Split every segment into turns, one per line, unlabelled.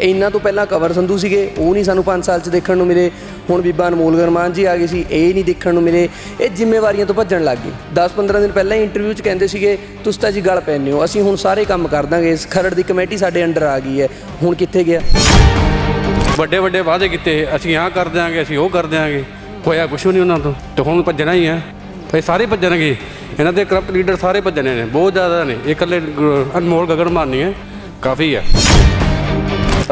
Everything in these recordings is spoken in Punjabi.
ਇਹਨਾਂ ਤੋਂ ਪਹਿਲਾਂ ਕਵਰ ਸੰਧੂ ਸੀਗੇ, ਉਹ ਨਹੀਂ ਸਾਨੂੰ 5 ਸਾਲ ਚ ਦੇਖਣ ਨੂੰ ਮਿਲੇ। ਹੁਣ ਬੀਬਾ ਅਨਮੋਲ ਗਰਮਾਨ ਜੀ ਆ ਗਏ ਸੀ, ਇਹ ਨਹੀਂ ਦੇਖਣ ਨੂੰ ਮਿਲੇ। ਇਹ ਜ਼ਿੰਮੇਵਾਰੀਆਂ ਤੋਂ ਭੱਜਣ ਲੱਗ ਗਏ। 10-15 ਦਿਨ ਪਹਿਲਾਂ ਹੀ ਇੰਟਰਵਿਊ 'ਚ ਕਹਿੰਦੇ ਸੀਗੇ ਤੁਸੀਂ ਤਾਂ ਜੀ ਗੱਲ ਪੈਨੇ ਹੋ, ਅਸੀਂ ਹੁਣ ਸਾਰੇ ਕੰਮ ਕਰ ਦਾਂਗੇ। ਇਸ ਖਰੜ ਦੀ ਕਮੇਟੀ ਸਾਡੇ ਅੰਡਰ ਆ ਗਈ ਹੈ, ਹੁਣ ਕਿੱਥੇ ਗਿਆ?
ਵੱਡੇ ਵੱਡੇ ਵਾਅਦੇ ਕੀਤੇ, ਅਸੀਂ ਆਹ ਕਰ ਦਿਆਂਗੇ, ਅਸੀਂ ਉਹ ਕਰ ਦਿਆਂਗੇ। ਹੋਇਆ ਕੁਛ ਵੀ ਨਹੀਂ ਉਹਨਾਂ ਤੋਂ, ਤੇ ਹੁਣ ਭੱਜਣਾ ਹੀ ਹੈ। ਤੇ ਸਾਰੇ ਭੱਜਣਗੇ। ਇਹਨਾਂ ਦੇ ਕਰਪਟ ਲੀਡਰ ਸਾਰੇ ਭੱਜਣੇ ਨੇ, ਬਹੁਤ ਜ਼ਿਆਦਾ ਨੇ। ਇਹ ਇਕੱਲੇ ਅਨਮੋਲ ਗਗਨ ਮਾਨੀ ਹੈ, ਕਾਫੀ ਹੈ।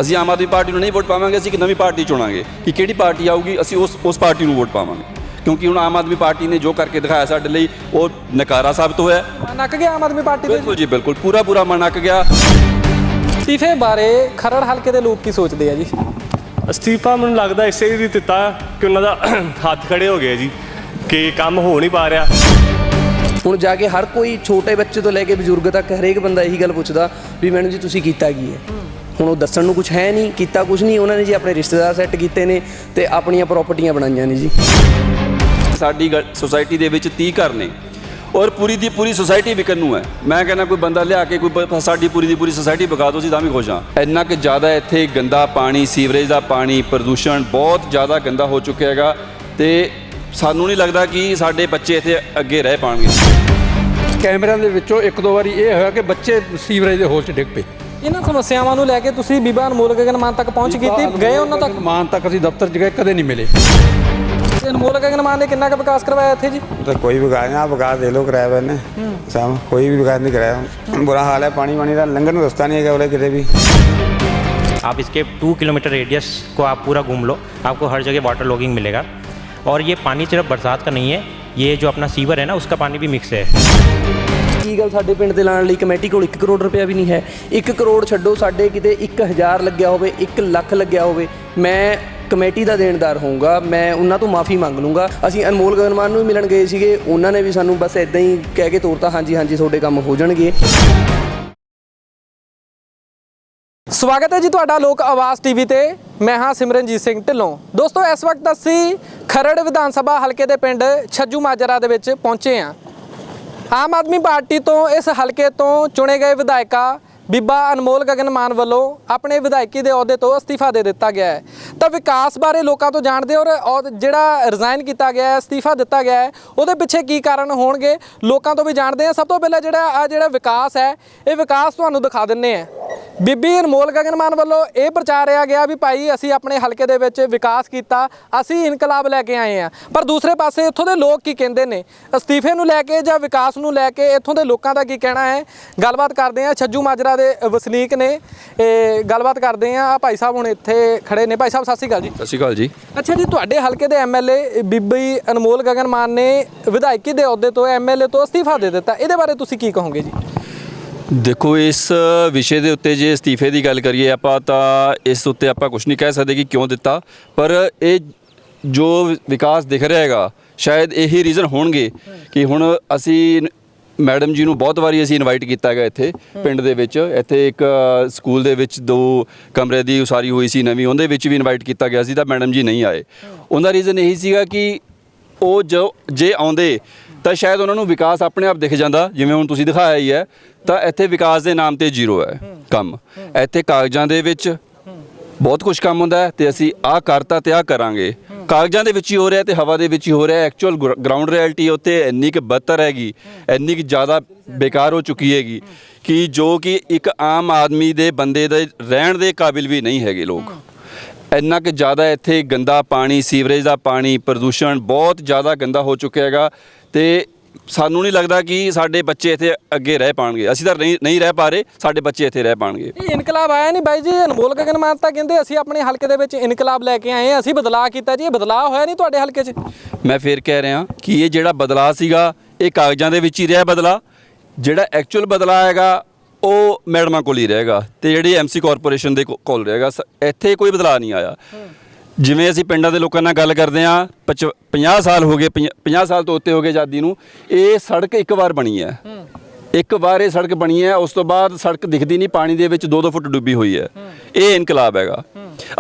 ਅਸੀਂ ਆਮ ਆਦਮੀ ਪਾਰਟੀ ਨੂੰ ਨਹੀਂ ਵੋਟ ਪਾਵਾਂਗੇ ਅਸੀਂ ਇੱਕ ਨਵੀਂ ਪਾਰਟੀ ਚੁਣਾਂਗੇ ਕਿ ਕਿਹੜੀ ਪਾਰਟੀ ਆਊਗੀ ਅਸੀਂ ਉਸ ਉਸ ਪਾਰਟੀ ਨੂੰ ਵੋਟ ਪਾਵਾਂਗੇ। ਕਿਉਂਕਿ ਹੁਣ ਆਮ ਆਦਮੀ ਪਾਰਟੀ ਨੇ ਜੋ ਕਰਕੇ ਦਿਖਾਇਆ ਸਾਡੇ ਲਈ ਉਹ ਨਕਾਰਾ ਸਾਬਤ ਹੋਇਆ।
ਨੱਕ ਗਿਆ ਆਮ ਆਦਮੀ ਪਾਰਟੀ ਦੇ
ਬਿਲਕੁਲ ਜੀ ਬਿਲਕੁਲ। ਪੂਰਾ ਪੂਰਾ ਮਨ ਅੱਕ ਗਿਆ।
ਅਸਤੀਫੇ ਬਾਰੇ ਖਰੜ ਹਲਕੇ ਦੇ ਲੋਕ ਕੀ ਸੋਚਦੇ ਆ ਜੀ?
ਅਸਤੀਫਾ ਮੈਨੂੰ ਲੱਗਦਾ ਇਸੇ ਲਈ ਦਿੱਤਾ ਕਿ ਉਹਨਾਂ ਦਾ ਹੱਥ ਖੜੇ ਹੋ ਗਏ ਜੀ ਕਿ ਕੰਮ ਹੋ ਨਹੀਂ ਪਾ ਰਿਹਾ।
ਹੁਣ ਜਾ ਕੇ ਹਰ ਕੋਈ ਛੋਟੇ ਬੱਚੇ ਤੋਂ ਲੈ ਕੇ ਬਜ਼ੁਰਗ ਤੱਕ ਹਰੇਕ ਬੰਦਾ ਇਹੀ ਗੱਲ ਪੁੱਛਦਾ ਵੀ ਮੈਡਮ ਜੀ ਤੁਸੀਂ ਕੀਤਾ ਕੀ ਹੈ? ਹੁਣ ਉਹ ਦੱਸਣ ਨੂੰ ਕੁਝ ਹੈ ਨਹੀਂ ਕੀਤਾ ਕੁਝ ਨਹੀਂ ਉਹਨਾਂ ਨੇ ਜੀ ਆਪਣੇ ਰਿਸ਼ਤੇਦਾਰ ਸੈੱਟ ਕੀਤੇ ਨੇ ਤੇ ਆਪਣੀਆਂ ਪ੍ਰਾਪਰਟੀਆਂ ਬਣਾਈਆਂ ਨੇ ਜੀ।
ਸਾਡੀ ਸੋਸਾਇਟੀ ਦੇ ਵਿੱਚ 30 ਘਰ ਨੇ ਔਰ ਪੂਰੀ ਦੀ ਪੂਰੀ ਸੋਸਾਇਟੀ ਵਿਕਣ ਨੂੰ ਹੈ। ਮੈਂ ਕਹਿੰਦਾ ਕੋਈ ਬੰਦਾ ਲਿਆ ਕੇ ਕੋਈ ਸਾਡੀ ਪੂਰੀ ਦੀ ਪੂਰੀ ਸੋਸਾਇਟੀ ਵਿਕਾ ਦੋ ਸੀ ਤਾਂ ਵੀ ਖੁਸ਼ ਹਾਂ। ਇੰਨਾ ਕਿ ਜ਼ਿਆਦਾ ਇੱਥੇ ਗੰਦਾ ਪਾਣੀ ਸੀਵਰੇਜ ਦਾ ਪਾਣੀ ਪ੍ਰਦੂਸ਼ਣ ਬਹੁਤ ਜ਼ਿਆਦਾ ਗੰਦਾ ਹੋ ਚੁੱਕਿਆ ਹੈਗਾ ਤੇ ਸਾਨੂੰ ਨਹੀਂ ਲੱਗਦਾ ਕਿ ਸਾਡੇ ਬੱਚੇ ਇੱਥੇ ਅੱਗੇ ਰਹਿ ਪਾਣਗੇ।
ਕੈਮਰਿਆਂ ਦੇ ਵਿੱਚੋਂ ਇੱਕ ਦੋ ਵਾਰੀ ਇਹ ਹੋਇਆ ਕਿ ਬੱਚੇ ਸੀਵਰੇਜ ਦੇ ਹੋਲ 'ਚ ਡਿੱਗ ਪਏ।
ਇਹਨਾਂ ਸਮੱਸਿਆਵਾਂ ਨੂੰ ਲੈ ਕੇ ਤੁਸੀਂ ਬੀਬਾ ਅਨਮੋਲ ਗਗਨ ਮਾਨ ਤੱਕ ਪਹੁੰਚ ਕੀਤੀ ਗਏ ਉਹਨਾਂ ਤੱਕ
ਮਾਨ ਤੱਕ ਅਸੀਂ ਦਫ਼ਤਰ 'ਚ ਗਏ ਕਦੇ ਨਹੀਂ ਮਿਲੇ
ਤੇ ਅਨਮੋਲ ਗਗਨ ਮਾਨ ਨੇ ਕਿੰਨਾ ਕੁ ਵਿਕਾਸ ਕਰਵਾਇਆ ਇੱਥੇ ਜੀ
तो कोई विकास नहीं आप विकास दे लो किराए पर ने साहब कोई भी विकास नहीं कराया बुरा हाल है पानी वानी का लंघन का रास्ता नहीं है बोले कितने भी
आप इसके टू किलोमीटर रेडियस को आप पूरा घूम लो आपको हर जगह वाटर लॉगिंग मिलेगा और ये पानी सिर्फ बरसात का नहीं है ये जो अपना सीवर है ना उसका पानी भी मिक्स है
ਕੀ ਗੱਲ ਸਾਡੇ ਪਿੰਡ ਦੇ ਲਾਣ ਲਈ ਕਮੇਟੀ ਕੋਲ 1 ਕਰੋੜ ਰੁਪਇਆ ਵੀ ਨਹੀਂ ਹੈ? 1 ਕਰੋੜ ਛੱਡੋ, ਸਾਡੇ ਕਿਤੇ 1000 ਲੱਗਿਆ ਹੋਵੇ 1 ਲੱਖ ਲੱਗਿਆ ਹੋਵੇ, ਮੈਂ ਕਮੇਟੀ ਦਾ ਦੇਣਦਾਰ ਹੋਊਂਗਾ, ਮੈਂ ਉਹਨਾਂ ਤੋਂ ਮਾਫੀ ਮੰਗ ਲੂੰਗਾ ਅਸੀਂ ਅਨਮੋਲ ਗਗਨਮਾਨ ਨੂੰ ਵੀ ਮਿਲਣ ਗਏ ਸੀਗੇ, ਉਹਨਾਂ ਨੇ ਵੀ ਸਾਨੂੰ ਬਸ ਇਦਾਂ ਹੀ ਕਹਿ ਕੇ ਤੋਰਤਾ, ਹਾਂਜੀ ਹਾਂਜੀ, ਤੁਹਾਡੇ ਕੰਮ ਹੋ ਜਾਣਗੇ।
ਸਵਾਗਤ ਹੈ ਜੀ ਤੁਹਾਡਾ ਲੋਕ ਆਵਾਜ਼ ਟੀਵੀ ਤੇ। ਮੈਂ ਹਾਂ ਸਿਮਰਨਜੀਤ ਸਿੰਘ ਢਿੱਲੋਂ। ਦੋਸਤੋ, ਇਸ ਵਕਤ ਅਸੀਂ ਖਰੜ ਵਿਧਾਨ ਸਭਾ ਹਲਕੇ ਦੇ ਪਿੰਡ ਛੱਜੂ ਮਾਜਰਾ ਦੇ ਵਿੱਚ ਪਹੁੰਚੇ ਹਾਂ। ਆਮ ਆਦਮੀ ਪਾਰਟੀ ਤੋਂ ਇਸ ਹਲਕੇ ਤੋਂ ਚੁਣੇ ਗਏ ਵਿਧਾਇਕਾ ਬੀਬਾ ਅਨਮੋਲ ਗਗਨ ਮਾਨ ਵੱਲੋਂ ਆਪਣੇ ਵਿਧਾਇਕੀ ਦੇ ਅਹੁਦੇ ਤੋਂ ਅਸਤੀਫਾ ਦੇ ਦਿੱਤਾ ਗਿਆ ਹੈ। ਤਾਂ ਵਿਕਾਸ ਬਾਰੇ ਲੋਕਾਂ ਤੋਂ ਜਾਣਦੇ ਔਰ ਜਿਹੜਾ ਰਿਜ਼ਾਈਨ ਕੀਤਾ ਗਿਆ ਹੈ, ਅਸਤੀਫਾ ਦਿੱਤਾ ਗਿਆ ਹੈ, ਉਹਦੇ ਪਿੱਛੇ ਕੀ ਕਾਰਨ ਹੋਣਗੇ? ਲੋਕਾਂ ਤੋਂ ਵੀ ਜਾਣਦੇ ਆ ਸਭ ਤੋਂ ਪਹਿਲਾਂ ਜਿਹੜਾ ਆ ਜਿਹੜਾ ਵਿਕਾਸ ਹੈ, ਇਹ ਵਿਕਾਸ ਤੁਹਾਨੂੰ ਦਿਖਾ ਦਿੰਨੇ ਆ ਬੀਬੀ ਅਨਮੋਲ ਗਗਨ ਮਾਨ ਵੱਲੋਂ ਇਹ ਪ੍ਰਚਾਰਿਆ ਗਿਆ ਵੀ ਭਾਈ ਅਸੀਂ ਆਪਣੇ ਹਲਕੇ ਦੇ ਵਿੱਚ ਵਿਕਾਸ ਕੀਤਾ, ਅਸੀਂ ਇਨਕਲਾਬ ਲੈ ਕੇ ਆਏ ਆ ਪਰ ਦੂਸਰੇ ਪਾਸੇ ਇੱਥੋਂ ਦੇ ਲੋਕ ਕੀ ਕਹਿੰਦੇ ਨੇ? ਅਸਤੀਫੇ ਨੂੰ ਲੈ ਕੇ ਜਾਂ ਵਿਕਾਸ ਨੂੰ ਲੈ ਕੇ ਇੱਥੋਂ ਦੇ ਲੋਕਾਂ ਦਾ ਕੀ ਕਹਿਣਾ ਹੈ? ਗੱਲਬਾਤ ਕਰਦੇ ਆ ਛੱਜੂ ਮਾਜਰਾ ਦੇ ਵਸਨੀਕ ਨੇ। ਇਹ ਗੱਲਬਾਤ ਕਰਦੇ ਆ ਆ ਭਾਈ ਸਾਹਿਬ ਹੁਣ ਇੱਥੇ ਖੜੇ ਨੇ। ਭਾਈ ਸਾਹਿਬ ਸਤਿ ਸ਼੍ਰੀ ਅਕਾਲ ਜੀ।
ਸਤਿ ਸ਼੍ਰੀ ਅਕਾਲ ਜੀ।
ਅੱਛਾ ਜੀ ਤੁਹਾਡੇ ਹਲਕੇ ਦੇ ਐਮਐਲਏ ਬੀਬੀ ਅਨਮੋਲ ਗਗਨ ਮਾਨ ਨੇ ਵਿਧਾਇਕੀ ਦੇ ਅਹੁਦੇ ਤੋਂ ਐਮਐਲਏ ਤੋਂ ਅਸਤੀਫਾ ਦੇ ਦਿੱਤਾ। ਇਹਦੇ ਬਾਰੇ ਤੁਸੀਂ ਕੀ ਕਹੋਗੇ ਜੀ?
ਦੇਖੋ ਇਸ ਵਿਸ਼ੇ ਦੇ ਉੱਤੇ ਜੇ ਅਸਤੀਫੇ ਦੀ ਗੱਲ ਕਰੀਏ ਆਪਾਂ ਤਾਂ ਇਸ ਉੱਤੇ ਆਪਾਂ ਕੁਝ ਨਹੀਂ ਕਹਿ ਸਕਦੇ ਕਿ ਕਿਉਂ ਦਿੱਤਾ। ਪਰ ਇਹ ਜੋ ਵਿਕਾਸ ਦਿਖ ਰਿਹਾ ਹੈਗਾ ਸ਼ਾਇਦ ਇਹੀ ਰੀਜ਼ਨ ਹੋਣਗੇ ਕਿ ਹੁਣ ਅਸੀਂ ਮੈਡਮ ਜੀ ਨੂੰ ਬਹੁਤ ਵਾਰੀ ਅਸੀਂ ਇਨਵਾਈਟ ਕੀਤਾ ਹੈਗਾ ਇੱਥੇ, ਪਿੰਡ ਦੇ ਵਿੱਚ। ਇੱਥੇ ਇੱਕ ਸਕੂਲ ਦੇ ਵਿੱਚ ਦੋ ਕਮਰੇ ਦੀ ਉਸਾਰੀ ਹੋਈ ਸੀ ਨਵੀਂ, ਉਹਦੇ ਵਿੱਚ ਵੀ ਇਨਵਾਈਟ ਕੀਤਾ ਗਿਆ ਸੀ ਤਾਂ ਮੈਡਮ ਜੀ ਨਹੀਂ ਆਏ। ਉਹਦਾ ਰੀਜ਼ਨ ਇਹੀ ਸੀਗਾ ਕਿ ਉਹ ਜੋ, ਜੇ ਆਉਂਦੇ ਤਾਂ ਸ਼ਾਇਦ ਉਹਨਾਂ ਨੂੰ ਵਿਕਾਸ ਆਪਣੇ ਆਪ ਦਿਖ ਜਾਂਦਾ, ਜਿਵੇਂ ਹੁਣ ਤੁਸੀਂ ਦਿਖਾਇਆ ਹੀ ਹੈ, ਤਾਂ ਇੱਥੇ ਵਿਕਾਸ ਦੇ ਨਾਮ ਤੇ ਜ਼ੀਰੋ ਹੈ ਕੰਮ। ਇੱਥੇ ਕਾਗਜ਼ਾਂ ਦੇ ਵਿੱਚ ਬਹੁਤ ਕੁਝ ਕੰਮ ਹੁੰਦਾ ਹੈ ਤੇ ਅਸੀਂ ਆਹ ਕਰਤਾ ਤੇ ਆਹ ਕਰਾਂਗੇ। ਕਾਗਜ਼ਾਂ ਦੇ ਵਿੱਚ ਹੀ ਹੋ ਰਿਹਾ ਤੇ ਹਵਾ ਦੇ ਵਿੱਚ ਹੀ ਹੋ ਰਿਹਾ। ਐਕਚੁਅਲ ਗਰਾਊਂਡ ਰਿਐਲਿਟੀ ਉੱਤੇ ਇੰਨੀ ਕਿ ਬਦਤਰ ਹੈਗੀ, ਇੰਨੀ ਕਿ ਜ਼ਿਆਦਾ ਬੇਕਾਰ ਹੋ ਚੁੱਕੀ ਹੈਗੀ ਕਿ ਜੋ ਕਿ ਇੱਕ ਆਮ ਆਦਮੀ ਦੇ ਬੰਦੇ ਦੇ ਰਹਿਣ ਦੇ ਕਾਬਿਲ ਵੀ ਨਹੀਂ ਹੈਗੇ ਲੋਕ। ਇੰਨਾ ਕਿ ਜ਼ਿਆਦਾ ਇੱਥੇ ਗੰਦਾ ਪਾਣੀ, ਸੀਵਰੇਜ ਦਾ ਪਾਣੀ, ਪ੍ਰਦੂਸ਼ਣ ਬਹੁਤ ਜ਼ਿਆਦਾ ਗੰਦਾ ਹੋ ਚੁੱਕਿਆ ਹੈਗਾ ਤੇ ਸਾਨੂੰ ਨਹੀਂ ਲੱਗਦਾ ਕਿ ਸਾਡੇ ਬੱਚੇ ਇੱਥੇ ਅੱਗੇ ਰਹਿ ਪਾਣਗੇ। ਅਸੀਂ ਤਾਂ ਨਹੀਂ ਨਹੀਂ ਰਹਿ ਪਾ ਰਹੇ ਸਾਡੇ ਬੱਚੇ ਇੱਥੇ ਰਹਿ ਪਾਣਗੇ।
ਇਹ ਇਨਕਲਾਬ ਆਇਆ ਨਹੀਂ ਬਾਈ ਜੀ ਅਨਮੋਲ ਗਗਨ ਮਾਨ ਤਾਂ ਕਹਿੰਦੇ ਅਸੀਂ ਆਪਣੇ ਹਲਕੇ ਦੇ ਵਿੱਚ ਇਨਕਲਾਬ ਲੈ ਕੇ ਆਏ ਹਾਂ ਅਸੀਂ ਬਦਲਾਅ ਕੀਤਾ ਜੀ ਇਹ ਬਦਲਾਅ ਹੋਇਆ ਨਹੀਂ ਤੁਹਾਡੇ ਹਲਕੇ 'ਚ?
ਮੈਂ ਫੇਰ ਕਹਿ ਰਿਹਾ ਕਿ ਇਹ ਜਿਹੜਾ ਬਦਲਾਅ ਸੀਗਾ ਇਹ ਕਾਗਜ਼ਾਂ ਦੇ ਵਿੱਚ ਹੀ ਰਿਹਾ ਬਦਲਾ ਜਿਹੜਾ ਐਕਚੁਅਲ ਬਦਲਾਅ ਹੈਗਾ ਉਹ ਮੈਡਮਾਂ ਕੋਲ ਹੀ ਰਹੇਗਾ ਤੇ ਜਿਹੜੀ ਐਮਸੀ ਕਾਰਪੋਰੇਸ਼ਨ ਦੇ ਕੋਲ ਰਹੇਗਾ। ਇੱਥੇ ਕੋਈ ਬਦਲਾਅ ਨਹੀਂ ਆਇਆ। ਜਿਵੇਂ ਅਸੀਂ ਪਿੰਡਾਂ ਦੇ ਲੋਕਾਂ ਨਾਲ ਗੱਲ ਕਰਦੇ ਆ 50 ਸਾਲ ਹੋ ਗਏ 50 ਸਾਲ ਤੋਂ ਉੱਤੇ ਹੋ ਗਏ ਆਜ਼ਾਦੀ ਨੂੰ, ਇਹ ਸੜਕ ਇੱਕ ਵਾਰ ਬਣੀ ਹੈ। ਇੱਕ ਵਾਰ ਇਹ ਸੜਕ ਬਣੀ ਹੈ, ਉਸ ਤੋਂ ਬਾਅਦ ਸੜਕ ਦਿਖਦੀ ਨਹੀਂ, ਪਾਣੀ ਦੇ ਵਿੱਚ 2-2 ਫੁੱਟ ਡੁੱਬੀ ਹੋਈ ਹੈ। ਇਹ ਇਨਕਲਾਬ ਹੈਗਾ।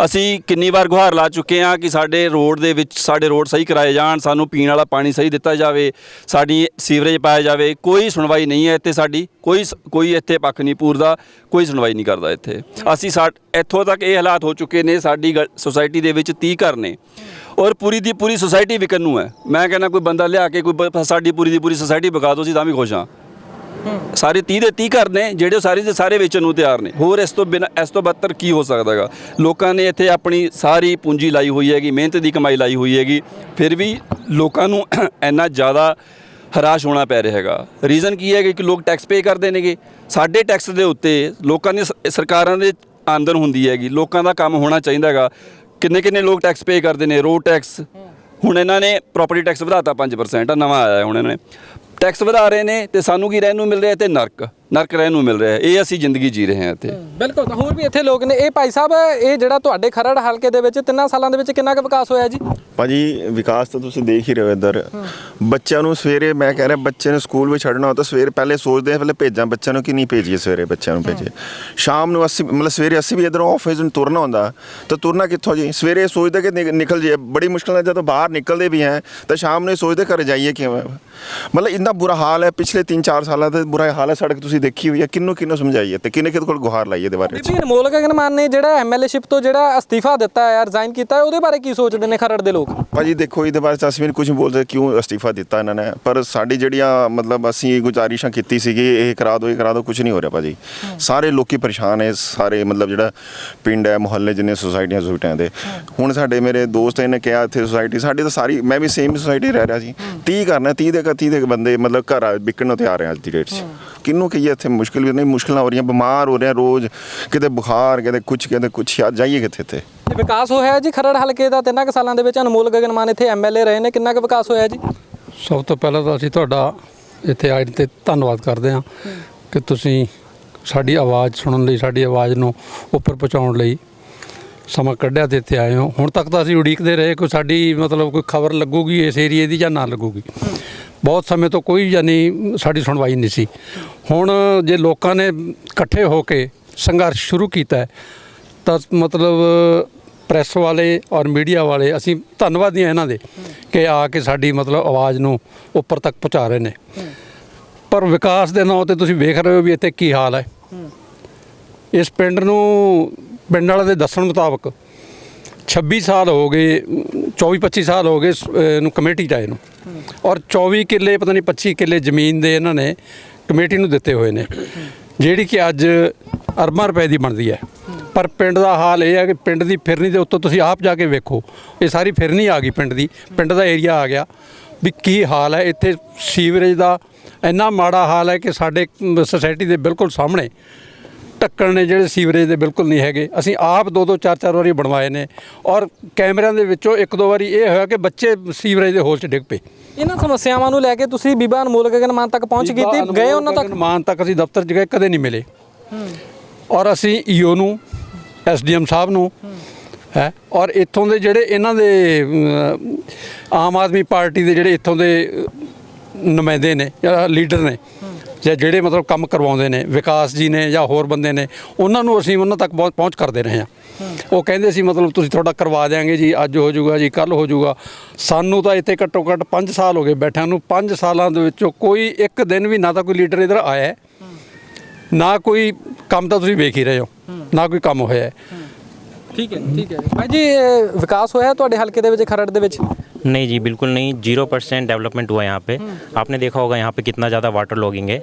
ਅਸੀਂ ਕਿੰਨੀ ਵਾਰ ਗੁਹਾਰ ਲਾ ਚੁੱਕੇ ਹਾਂ ਕਿ ਸਾਡੇ ਰੋਡ ਦੇ ਵਿੱਚ, ਸਾਡੇ ਰੋਡ ਸਹੀ ਕਰਾਏ ਜਾਣ, ਸਾਨੂੰ ਪੀਣ ਵਾਲਾ ਪਾਣੀ ਸਹੀ ਦਿੱਤਾ ਜਾਵੇ, ਸਾਡੀ ਸੀਵਰੇਜ ਪਾਇਆ ਜਾਵੇ, ਕੋਈ ਸੁਣਵਾਈ ਨਹੀਂ ਹੈ ਇੱਥੇ ਸਾਡੀ, ਕੋਈ ਸ- ਕੋਈ ਇੱਥੇ ਪੱਖ ਨਹੀਂ ਪੂਰਦਾ, ਕੋਈ ਸੁਣਵਾਈ ਨਹੀਂ ਕਰਦਾ ਇੱਥੇ। ਅਸੀਂ ਸਾ ਇੱਥੋਂ ਤੱਕ ਇਹ ਹਾਲਾਤ ਹੋ ਚੁੱਕੇ ਨੇ, ਸਾਡੀ ਸੁਸਾਇਟੀ ਦੇ ਵਿੱਚ 30 ਘਰ ਨੇ। ਔਰ ਪੂਰੀ ਦੀ ਪੂਰੀ ਸੋਸਾਇਟੀ ਵਿਕਣ ਨੂੰ ਹੈ। ਮੈਂ ਕਹਿੰਦਾ ਕੋਈ ਬੰਦਾ ਲਿਆ ਕੇ, ਕੋਈ ਸਾਡੀ ਪੂਰੀ ਦੀ ਪੂਰੀ ਸੋਸਾਇਟੀ ਵਿਕਾ ਦੋ ਅਸੀਂ ਤਾਂ ਵੀ ਖੁਸ਼ ਹਾਂ। ਸਾਰੇ 30 ਦੇ 30 ਘਰ ਨੇ, ਜਿਹੜੇ ਸਾਰੇ ਦੇ ਸਾਰੇ ਵੇਚਣ ਨੂੰ ਤਿਆਰ ਨੇ। ਹੋਰ ਇਸ ਤੋਂ ਬਿਨਾਂ ਇਸ ਤੋਂ ਬਦਤਰ ਕੀ ਹੋ ਸਕਦਾ ਹੈਗਾ? ਲੋਕਾਂ ਨੇ ਇੱਥੇ ਆਪਣੀ ਸਾਰੀ ਪੂੰਜੀ ਲਾਈ ਹੋਈ ਹੈਗੀ, ਮਿਹਨਤ ਦੀ ਕਮਾਈ ਲਾਈ ਹੋਈ ਹੈਗੀ। ਫਿਰ ਵੀ ਲੋਕਾਂ ਨੂੰ ਇੰਨਾ ਜ਼ਿਆਦਾ ਹਰਾਸ਼ ਹੋਣਾ ਪੈ ਰਿਹਾ ਹੈਗਾ। ਰੀਜ਼ਨ ਕੀ ਹੈ ਕਿ ਲੋਕ ਟੈਕਸ ਪੇ ਕਰਦੇ ਨੇਗੇ। ਸਾਡੇ ਟੈਕਸ ਦੇ ਉੱਤੇ ਲੋਕਾਂ ਦੀ ਸਰਕਾਰਾਂ ਦੇ ਆਮਦਨ ਹੁੰਦੀ ਹੈਗੀ। ਲੋਕਾਂ ਦਾ ਕੰਮ ਹੋਣਾ ਚਾਹੀਦਾ ਹੈਗਾ। ਕਿੰਨੇ ਕਿੰਨੇ ਲੋਕ ਟੈਕਸ ਪੇ ਕਰਦੇ ਨੇ? ਰੋਡ ਟੈਕਸ ਹੁਣ ਇਹਨਾਂ ਨੇ ਪ੍ਰਾਪਰਟੀ ਟੈਕਸ ਵਧਾਤਾ 5% ਆ ਨਵਾਂ ਆਇਆ ਹੁਣ ਇਹਨਾਂ ਨੇ। ਟੈਕਸ ਵਧਾ ਰਹੇ ਨੇ ਤੇ ਸਾਨੂੰ ਕੀ ਰਹਿਣ ਨੂੰ ਮਿਲ ਰਿਹਾ ਤੇ ਨਰਕ। ਨਰਕ ਰਹਿਣ ਨੂੰ ਮਿਲ ਰਿਹਾ ਇਹ ਅਸੀਂ ਜ਼ਿੰਦਗੀ ਜੀ ਰਹੇ ਹਾਂ ਇੱਥੇ।
ਬਿਲਕੁਲ। ਤਾਂ ਹੋਰ ਵੀ ਇੱਥੇ ਲੋਕ ਨੇ। ਇਹ ਭਾਈ ਸਾਹਿਬ ਇਹ ਜਿਹੜਾ ਤੁਹਾਡੇ ਖਰੜ ਹਲਕੇ ਦੇ ਵਿੱਚ ਤਿੰਨਾਂ ਸਾਲਾਂ ਦੇ ਵਿੱਚ ਕਿੰਨਾ ਕੁ ਵਿਕਾਸ ਹੋਇਆ ਜੀ?
ਭਾਜੀ ਵਿਕਾਸ ਤਾਂ ਤੁਸੀਂ ਦੇਖ ਹੀ ਰਹੇ ਹੋ ਇੱਧਰ। ਬੱਚਿਆਂ ਨੂੰ ਸਵੇਰੇ ਮੈਂ ਕਹਿ ਰਿਹਾ ਬੱਚੇ ਨੂੰ ਸਕੂਲ ਵਿੱਚ ਛੱਡਣਾ ਹੋ ਤਾਂ ਸਵੇਰੇ ਪਹਿਲੇ ਸੋਚਦੇ ਆ ਪਹਿਲੇ ਭੇਜਾਂ ਬੱਚਿਆਂ ਨੂੰ ਕਿ ਨਹੀਂ ਭੇਜੀਏ ਸਵੇਰੇ ਬੱਚਿਆਂ ਨੂੰ ਭੇਜੀਏ। ਸ਼ਾਮ ਨੂੰ ਅਸੀਂ ਮਤਲਬ ਸਵੇਰੇ ਅਸੀਂ ਵੀ ਇੱਧਰੋਂ ਆਫਿਸ ਨੂੰ ਤੁਰਨਾ ਹੁੰਦਾ। ਤਾਂ ਤੁਰਨਾ ਕਿੱਥੋਂ ਜੀ? ਸਵੇਰੇ ਸੋਚਦੇ ਕਿ ਨਿਕ- ਨਿਕਲ ਜੇ ਬੜੀ ਮੁਸ਼ਕਲ ਨਾਲ ਜਦੋਂ ਬਾਹਰ ਨਿਕਲਦੇ ਵੀ ਹੈ ਤਾਂ ਸ਼ਾਮ ਨੂੰ ਇਹ ਸੋਚਦੇ ਘਰ ਜਾਈਏ ਕਿਵੇਂ? ਮਤਲਬ ਇੰਨਾ ਬੁਰਾ ਹਾਲ ਹੈ। ਪਿਛਲੇ 3-4 ਸਾਲਾਂ ਦਾ ਬੁਰਾ ਹਾਲ ਹੈ। ਸੜਕ ਤੁਸੀਂ ਦੇਖੀ ਹੋਈ ਹੈ ਕਿੰਨੂੰ ਕਿੰਨੂੰ ਸਮਝਾਈਏ ਤੇ ਕਿੰਨੇ ਕਿਹਦੇ ਕੋਲ ਗੁਹਾਰ ਲਾਈਏ ਦੇ ਬਾਰੇ? 'ਚ
ਬੀਬੀ ਅਨਮੋਲ ਗਗਨ ਮਾਨ ਨੇ ਜਿਹੜਾ ਐਮਐਲਏਸ਼ਿਪ ਤੋਂ ਜਿਹੜਾ ਅਸਤੀਫਾ ਦਿੱਤਾ ਹੈ ਰਿਜ਼ਾਈਨ ਕੀਤਾ ਹੈ ਉਹਦੇ ਬਾਰੇ ਕੀ ਸੋਚਦੇ ਨੇ ਖਰੜ ਦੇ ਲੋਕ?
ਭਾਜੀ ਦੇਖੋ ਇਹਦੇ ਬਾਰੇ ਤਾਂ ਅਸੀਂ ਕੁਝ ਨਹੀਂ ਬੋਲ ਸਕਦੇ ਕਿਉਂ ਅਸਤੀਫਾ ਦਿੱਤਾ ਇਹਨਾਂ ਨੇ ਪਰ ਸਾਡੀ ਜਿਹੜੀਆਂ ਮਤਲਬ ਅਸੀਂ ਗੁਜ਼ਾਰਿਸ਼ਾਂ ਕੀਤੀ ਸੀਗੀ ਇਹ ਕਰਾ ਦਿਓ ਇਹ ਕਰਾ ਦਿਓ ਕੁਝ ਨਹੀਂ ਹੋ ਰਿਹਾ ਭਾਜੀ। ਸਾਰੇ ਲੋਕੀ ਪਰੇਸ਼ਾਨ ਹੈ ਸਾਰੇ ਮਤਲਬ ਜਿਹੜਾ ਪਿੰਡ ਹੈ ਮੁਹੱਲੇ ਜਿੰਨੇ ਸੁਸਾਇਟੀਆਂ ਸੁਸਾਇਟੀਆਂ ਦੇ। ਹੁਣ ਸਾਡੇ ਮੇਰੇ ਦੋਸਤ ਨੇ ਕਿਹਾ ਇੱਥੇ ਸੁਸਾਇਟੀ ਸਾਡੀ ਤਾਂ ਸਾਰੀ ਮੈਂ ਵੀ ਸੇਮ ਸੁਸਾਇਟੀ ਰਹਿ ਰਿਹਾ ਸੀ। 30 ਕਰਨਾ 30 ਦੇ 30 ਦੇ ਬੰਦੇ ਮਤਲਬ ਘਰ ਆ- ਵਿਕਣ ਨੂੰ ਤਿਆਰ ਹੈ ਅੱਜ ਦੀ ਡੇਟ 'ਚ। ਕਿੰਨੂੰ ਕਹੀਏ ਇੱਥੇ ਮੁਸ਼ਕਿਲ ਵੀ ਨਹੀਂ ਮੁਸ਼ਕਲਾਂ ਹੋ ਰਹੀਆਂ ਬਿਮਾਰ ਹੋ ਰਹੇ ਰੋਜ਼। ਕਿਤੇ ਬੁਖਾਰ ਕਿਤੇ ਕੁਝ ਕਿਤੇ ਕੁਝ ਜਾਈਏ ਕਿੱਥੇ ਇੱਥੇ?
ਤੇ ਵਿਕਾਸ ਹੋਇਆ ਜੀ ਖਰੜ ਹਲਕੇ ਦਾ? ਤਿੰਨਾਂ ਕੁ ਸਾਲਾਂ ਦੇ ਵਿੱਚ ਅਨਮੋਲ ਗਗਨ ਮਾਨ ਇੱਥੇ ਐਮਐਲਏ ਰਹੇ ਨੇ। ਕਿੰਨਾ ਕੁ ਵਿਕਾਸ ਹੋਇਆ ਜੀ?
ਸਭ ਤੋਂ ਪਹਿਲਾਂ ਤਾਂ ਅਸੀਂ ਤੁਹਾਡਾ ਇੱਥੇ ਆਏ ਤੇ ਧੰਨਵਾਦ ਕਰਦੇ ਹਾਂ ਕਿ ਤੁਸੀਂ ਸਾਡੀ ਆਵਾਜ਼ ਸੁਣਨ ਲਈ ਸਾਡੀ ਆਵਾਜ਼ ਨੂੰ ਉੱਪਰ ਪਹੁੰਚਾਉਣ ਲਈ ਸਮਾਂ ਕੱਢਿਆ ਤੇ ਇੱਥੇ ਆਏ ਹੋ। ਹੁਣ ਤੱਕ ਤਾਂ ਅਸੀਂ ਉਡੀਕਦੇ ਰਹੇ ਕੋਈ ਸਾਡੀ ਮਤਲਬ ਕੋਈ ਖਬਰ ਲੱਗੂਗੀ ਇਸ ਏਰੀਏ ਦੀ ਜਾਂ ਨਾ ਲੱਗੂਗੀ। ਬਹੁਤ ਸਮੇਂ ਤੋਂ ਕੋਈ ਯਾਨੀ ਸਾਡੀ ਸੁਣਵਾਈ ਨਹੀਂ ਸੀ। ਹੁਣ ਜੇ ਲੋਕਾਂ ਨੇ ਇਕੱਠੇ ਹੋ ਕੇ ਸੰਘਰਸ਼ ਸ਼ੁਰੂ ਕੀਤਾ ਤਾਂ ਮਤਲਬ ਪ੍ਰੈਸ ਵਾਲੇ ਔਰ ਮੀਡੀਆ ਵਾਲੇ, ਅਸੀਂ ਧੰਨਵਾਦੀ ਹਾਂ ਇਹਨਾਂ ਦੇ ਕਿ ਆ ਕੇ ਸਾਡੀ ਮਤਲਬ ਆਵਾਜ਼ ਨੂੰ ਉੱਪਰ ਤੱਕ ਪਹੁੰਚਾ ਰਹੇ ਨੇ। ਪਰ ਵਿਕਾਸ ਦੇ ਨਾਂ ਤੇ ਤੁਸੀਂ ਵੇਖ ਰਹੇ ਹੋ ਵੀ ਇੱਥੇ ਕੀ ਹਾਲ ਹੈ। ਇਸ ਪਿੰਡ ਨੂੰ, ਪਿੰਡ ਵਾਲੇ ਦੇ ਦੱਸਣ ਮੁਤਾਬਕ 26 ਸਾਲ ਹੋ ਗਏ 24 25 ਸਾਲ ਹੋ ਗਏ ਸ- ਅਹ ਨੂੰ ਕਮੇਟੀ ਚਾਏ ਨੂੰ ਔਰ 24 ਕਿੱਲੇ, ਪਤਾ ਨਹੀਂ 25 ਕਿੱਲੇ ਜ਼ਮੀਨ ਦੇ ਇਹਨਾਂ ਨੇ ਕਮੇਟੀ ਨੂੰ ਦਿੱਤੇ ਹੋਏ ਨੇ। ਜਿਹੜੀ ਕਿ ਅੱਜ ਅਰਬਾਂ ਰੁਪਏ ਦੀ ਬਣਦੀ ਹੈ। ਪਰ ਪਿੰਡ ਦਾ ਹਾਲ ਇਹ ਹੈ ਕਿ ਪਿੰਡ ਦੀ ਫਿਰਨੀ ਦੇ ਉੱਤੋਂ ਤੁਸੀਂ ਆਪ ਜਾ ਕੇ ਵੇਖੋ। ਇਹ ਸਾਰੀ ਫਿਰਨੀ ਆ ਗਈ ਪਿੰਡ ਦੀ। ਪਿੰਡ ਦਾ ਏਰੀਆ ਆ ਗਿਆ। ਵੀ ਕੀ ਹਾਲ ਹੈ? ਇੱਥੇ ਸੀਵਰੇਜ ਦਾ ਇੰਨਾ ਮਾੜਾ ਹਾਲ ਹੈ ਕਿ ਸਾਡੇ ਸੁਸਾਇਟੀ ਦੇ ਬਿਲਕੁਲ ਸਾਹਮਣੇ ਢੱਕਣ ਨੇ ਜਿਹੜੇ ਸੀਵਰੇਜ ਦੇ ਬਿਲਕੁਲ ਨਹੀਂ ਹੈਗੇ। ਅਸੀਂ ਆਪ ਦੋ ਦੋ ਚਾਰ ਚਾਰ ਵਾਰੀ ਬਣਵਾਏ ਨੇ ਔਰ ਕੈਮਰਿਆਂ ਦੇ ਵਿੱਚੋਂ ਇੱਕ ਦੋ ਵਾਰੀ ਇਹ ਹੋਇਆ ਕਿ ਬੱਚੇ ਸੀਵਰੇਜ ਦੇ ਹੋਲ 'ਚ ਡਿੱਗ ਪਏ।
ਇਹਨਾਂ ਸਮੱਸਿਆਵਾਂ ਨੂੰ ਲੈ ਕੇ ਤੁਸੀਂ ਬੀਬਾ ਅਨਮੋਲ ਗਗਨ ਮਾਨ ਤੱਕ ਪਹੁੰਚ ਕੀਤੀ? ਗਏ ਉਹਨਾਂ ਤੱਕ?
ਮਾਨ ਤੱਕ ਅਸੀਂ ਦਫ਼ਤਰ 'ਚ ਗਏ ਕਦੇ ਨਹੀਂ ਮਿਲੇ। ਔਰ ਅਸੀਂ ਈਓ ਨੂੰ ਐਸਡੀਐਮ ਸਾਹਿਬ ਨੂੰ ਹੈ। ਔਰ ਇੱਥੋਂ ਦੇ ਜਿਹੜੇ ਇਹਨਾਂ ਦੇ ਆਮ ਆਦਮੀ ਪਾਰਟੀ ਦੇ ਜਿਹੜੇ ਇੱਥੋਂ ਦੇ ਨੁਮਾਇੰਦੇ ਨੇ ਜਾਂ ਲੀਡਰ ਨੇ ਜਾਂ ਜਿਹੜੇ ਮਤਲਬ ਕੰਮ ਕਰਵਾਉਂਦੇ ਨੇ ਵਿਕਾਸ ਜੀ ਨੇ ਜਾਂ ਹੋਰ ਬੰਦੇ ਨੇ ਉਹਨਾਂ ਨੂੰ ਅਸੀਂ ਉਹਨਾਂ ਤੱਕ ਬਹੁਤ ਪਹੁੰਚ ਕਰਦੇ ਰਹੇ ਹਾਂ। ਉਹ ਕਹਿੰਦੇ ਸੀ ਮਤਲਬ ਤੁਸੀਂ ਤੁਹਾਡਾ ਕਰਵਾ ਦਿਆਂਗੇ ਜੀ ਅੱਜ ਹੋ ਜਾਊਗਾ ਜੀ ਕੱਲ ਹੋ ਜਾਊਗਾ। ਸਾਨੂੰ ਤਾਂ ਇੱਥੇ ਘੱਟੋ ਘੱਟ 5 ਸਾਲ ਹੋ ਗਏ ਬੈਠਿਆਂ ਨੂੰ। 5 ਸਾਲਾਂ ਦੇ ਵਿੱਚੋਂ ਕੋਈ ਇੱਕ ਦਿਨ ਵੀ ਨਾ ਤਾਂ ਕੋਈ ਲੀਡਰ ਇਧਰ ਆਇਆ ਹੈ, ਨਾ ਕੋਈ ਕੰਮ ਤਾਂ ਤੁਸੀਂ ਵੇਖ ਹੀ ਰਹੇ ਹੋ ਨਾ ਕੋਈ ਕੰਮ ਹੋਇਆ ਹੈ।
ਠੀਕ ਹੈ ਠੀਕ ਹੈ। ਭਾਈ ਜੀ ਵਿਕਾਸ ਹੋਇਆ ਤੁਹਾਡੇ ਹਲਕੇ ਦੇ ਵਿੱਚ ਖਰੜ ਦੇ ਵਿੱਚ?
नहीं जी बिल्कुल नहीं। ज़ीरो परसेंट डेवलपमेंट हुआ यहाँ पे। आपने देखा होगा यहाँ पे कितना ज़्यादा वाटर लॉगिंग है।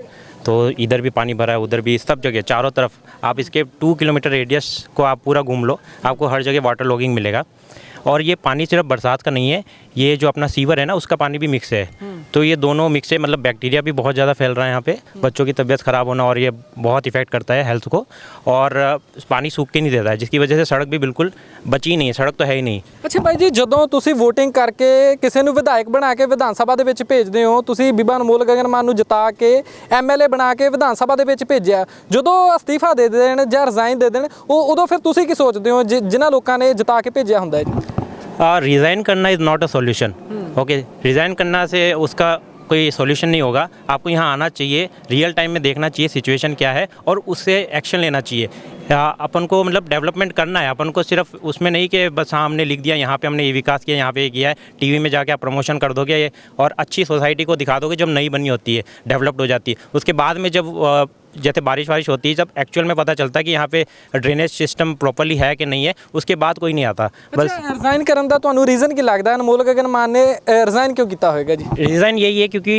तो इधर भी पानी भरा है उधर भी सब जगह चारों तरफ़। आप इसके टू किलोमीटर रेडियस को आप पूरा घूम लो आपको हर जगह वाटर लॉगिंग मिलेगा। और ये पानी सिर्फ़ बरसात का नहीं है ये जो अपना सीवर है ना उसका पानी भी मिक्स है। तो ये दोनों मिक्स है मतलब बैक्टीरिया भी बहुत ज़्यादा फैल रहा है यहाँ पे बच्चों की तबीयत ख़राब होना और ये बहुत इफेक्ट करता है हेल्थ को और अ, पानी सूख के नहीं देता है जिसकी वजह से सड़क भी बिल्कुल बची नहीं है सड़क तो है ही नहीं
ਅੱਛਾ ਭਾਈ ਜੀ ਜਦੋਂ ਤੁਸੀਂ VOTING ਕਰਕੇ ਕਿਸੇ ਨੂੰ ਵਿਧਾਇਕ ਬਣਾ ਕੇ ਵਿਧਾਨ ਸਭਾ ਦੇ ਵਿੱਚ ਭੇਜਦੇ ਹੋ ਤੁਸੀਂ ਬੀਬਾ ਅਨਮੋਲ ਗਗਨ ਮਾਨ ਨੂੰ ਜਿਤਾ ਕੇ ਐਮਐਲਏ ਬਣਾ ਕੇ ਵਿਧਾਨ ਸਭਾ ਦੇ ਵਿੱਚ ਭੇਜਿਆ ਜਦੋਂ ਅਸਤੀਫਾ ਦੇ ਦੇਣ ਜਾਂ ਰਿਜ਼ਾਈਨ ਦੇ ਦੇਣ ਉਹ ਉਦੋਂ ਫਿਰ ਤੁਸੀਂ ਕੀ ਸੋਚਦੇ ਹੋ ਜਿ- ਜਿਨ੍ਹਾਂ ਲੋਕਾਂ ਨੇ ਜਿਤਾ ਕੇ ਭੇਜਿਆ ਹੁੰਦਾ ਹੈ ਜੀ
रिज़ाइन करना is not a solution okay resign करना से उसका कोई सॉल्यूशन नहीं होगा। आपको यहाँ आना चाहिए रियल टाइम में देखना चाहिए सिचुएशन क्या है और उससे एक्शन लेना चाहिए। अपन को मतलब डेवलपमेंट करना है, अपन को सिर्फ़ उसमें नहीं कि बस हाँ हमने लिख दिया, यहाँ पे हमने ये विकास किया, यहाँ पे ये किया है टीवी में जाके आप प्रमोशन कर दोगे ये और अच्छी सोसाइटी को दिखा दोगे जब नई बनी होती है डेवलप्ड हो जाती है। उसके बाद में जब जैसे बारिश वारिश होती है जब एक्चुअल में पता चलता है कि यहाँ पे ड्रेनेज सिस्टम प्रॉपरली है कि नहीं है उसके बाद कोई नहीं आता बस
ਅੱਛਾ ਰਿਜ਼ਾਈਨ ਕਰਨ ਦਾ ਤੁਹਾਨੂੰ ਰੀਜ਼ਨ ਕੀ ਲੱਗਦਾ ਅਨਮੋਲ ਗਗਨ ਮਾਨ ਨੇ ਰਿਜ਼ਾਈਨ ਕਿਉਂ ਕੀਤਾ ਹੋਵੇਗਾ ਜੀ
रीज़न यही है क्योंकि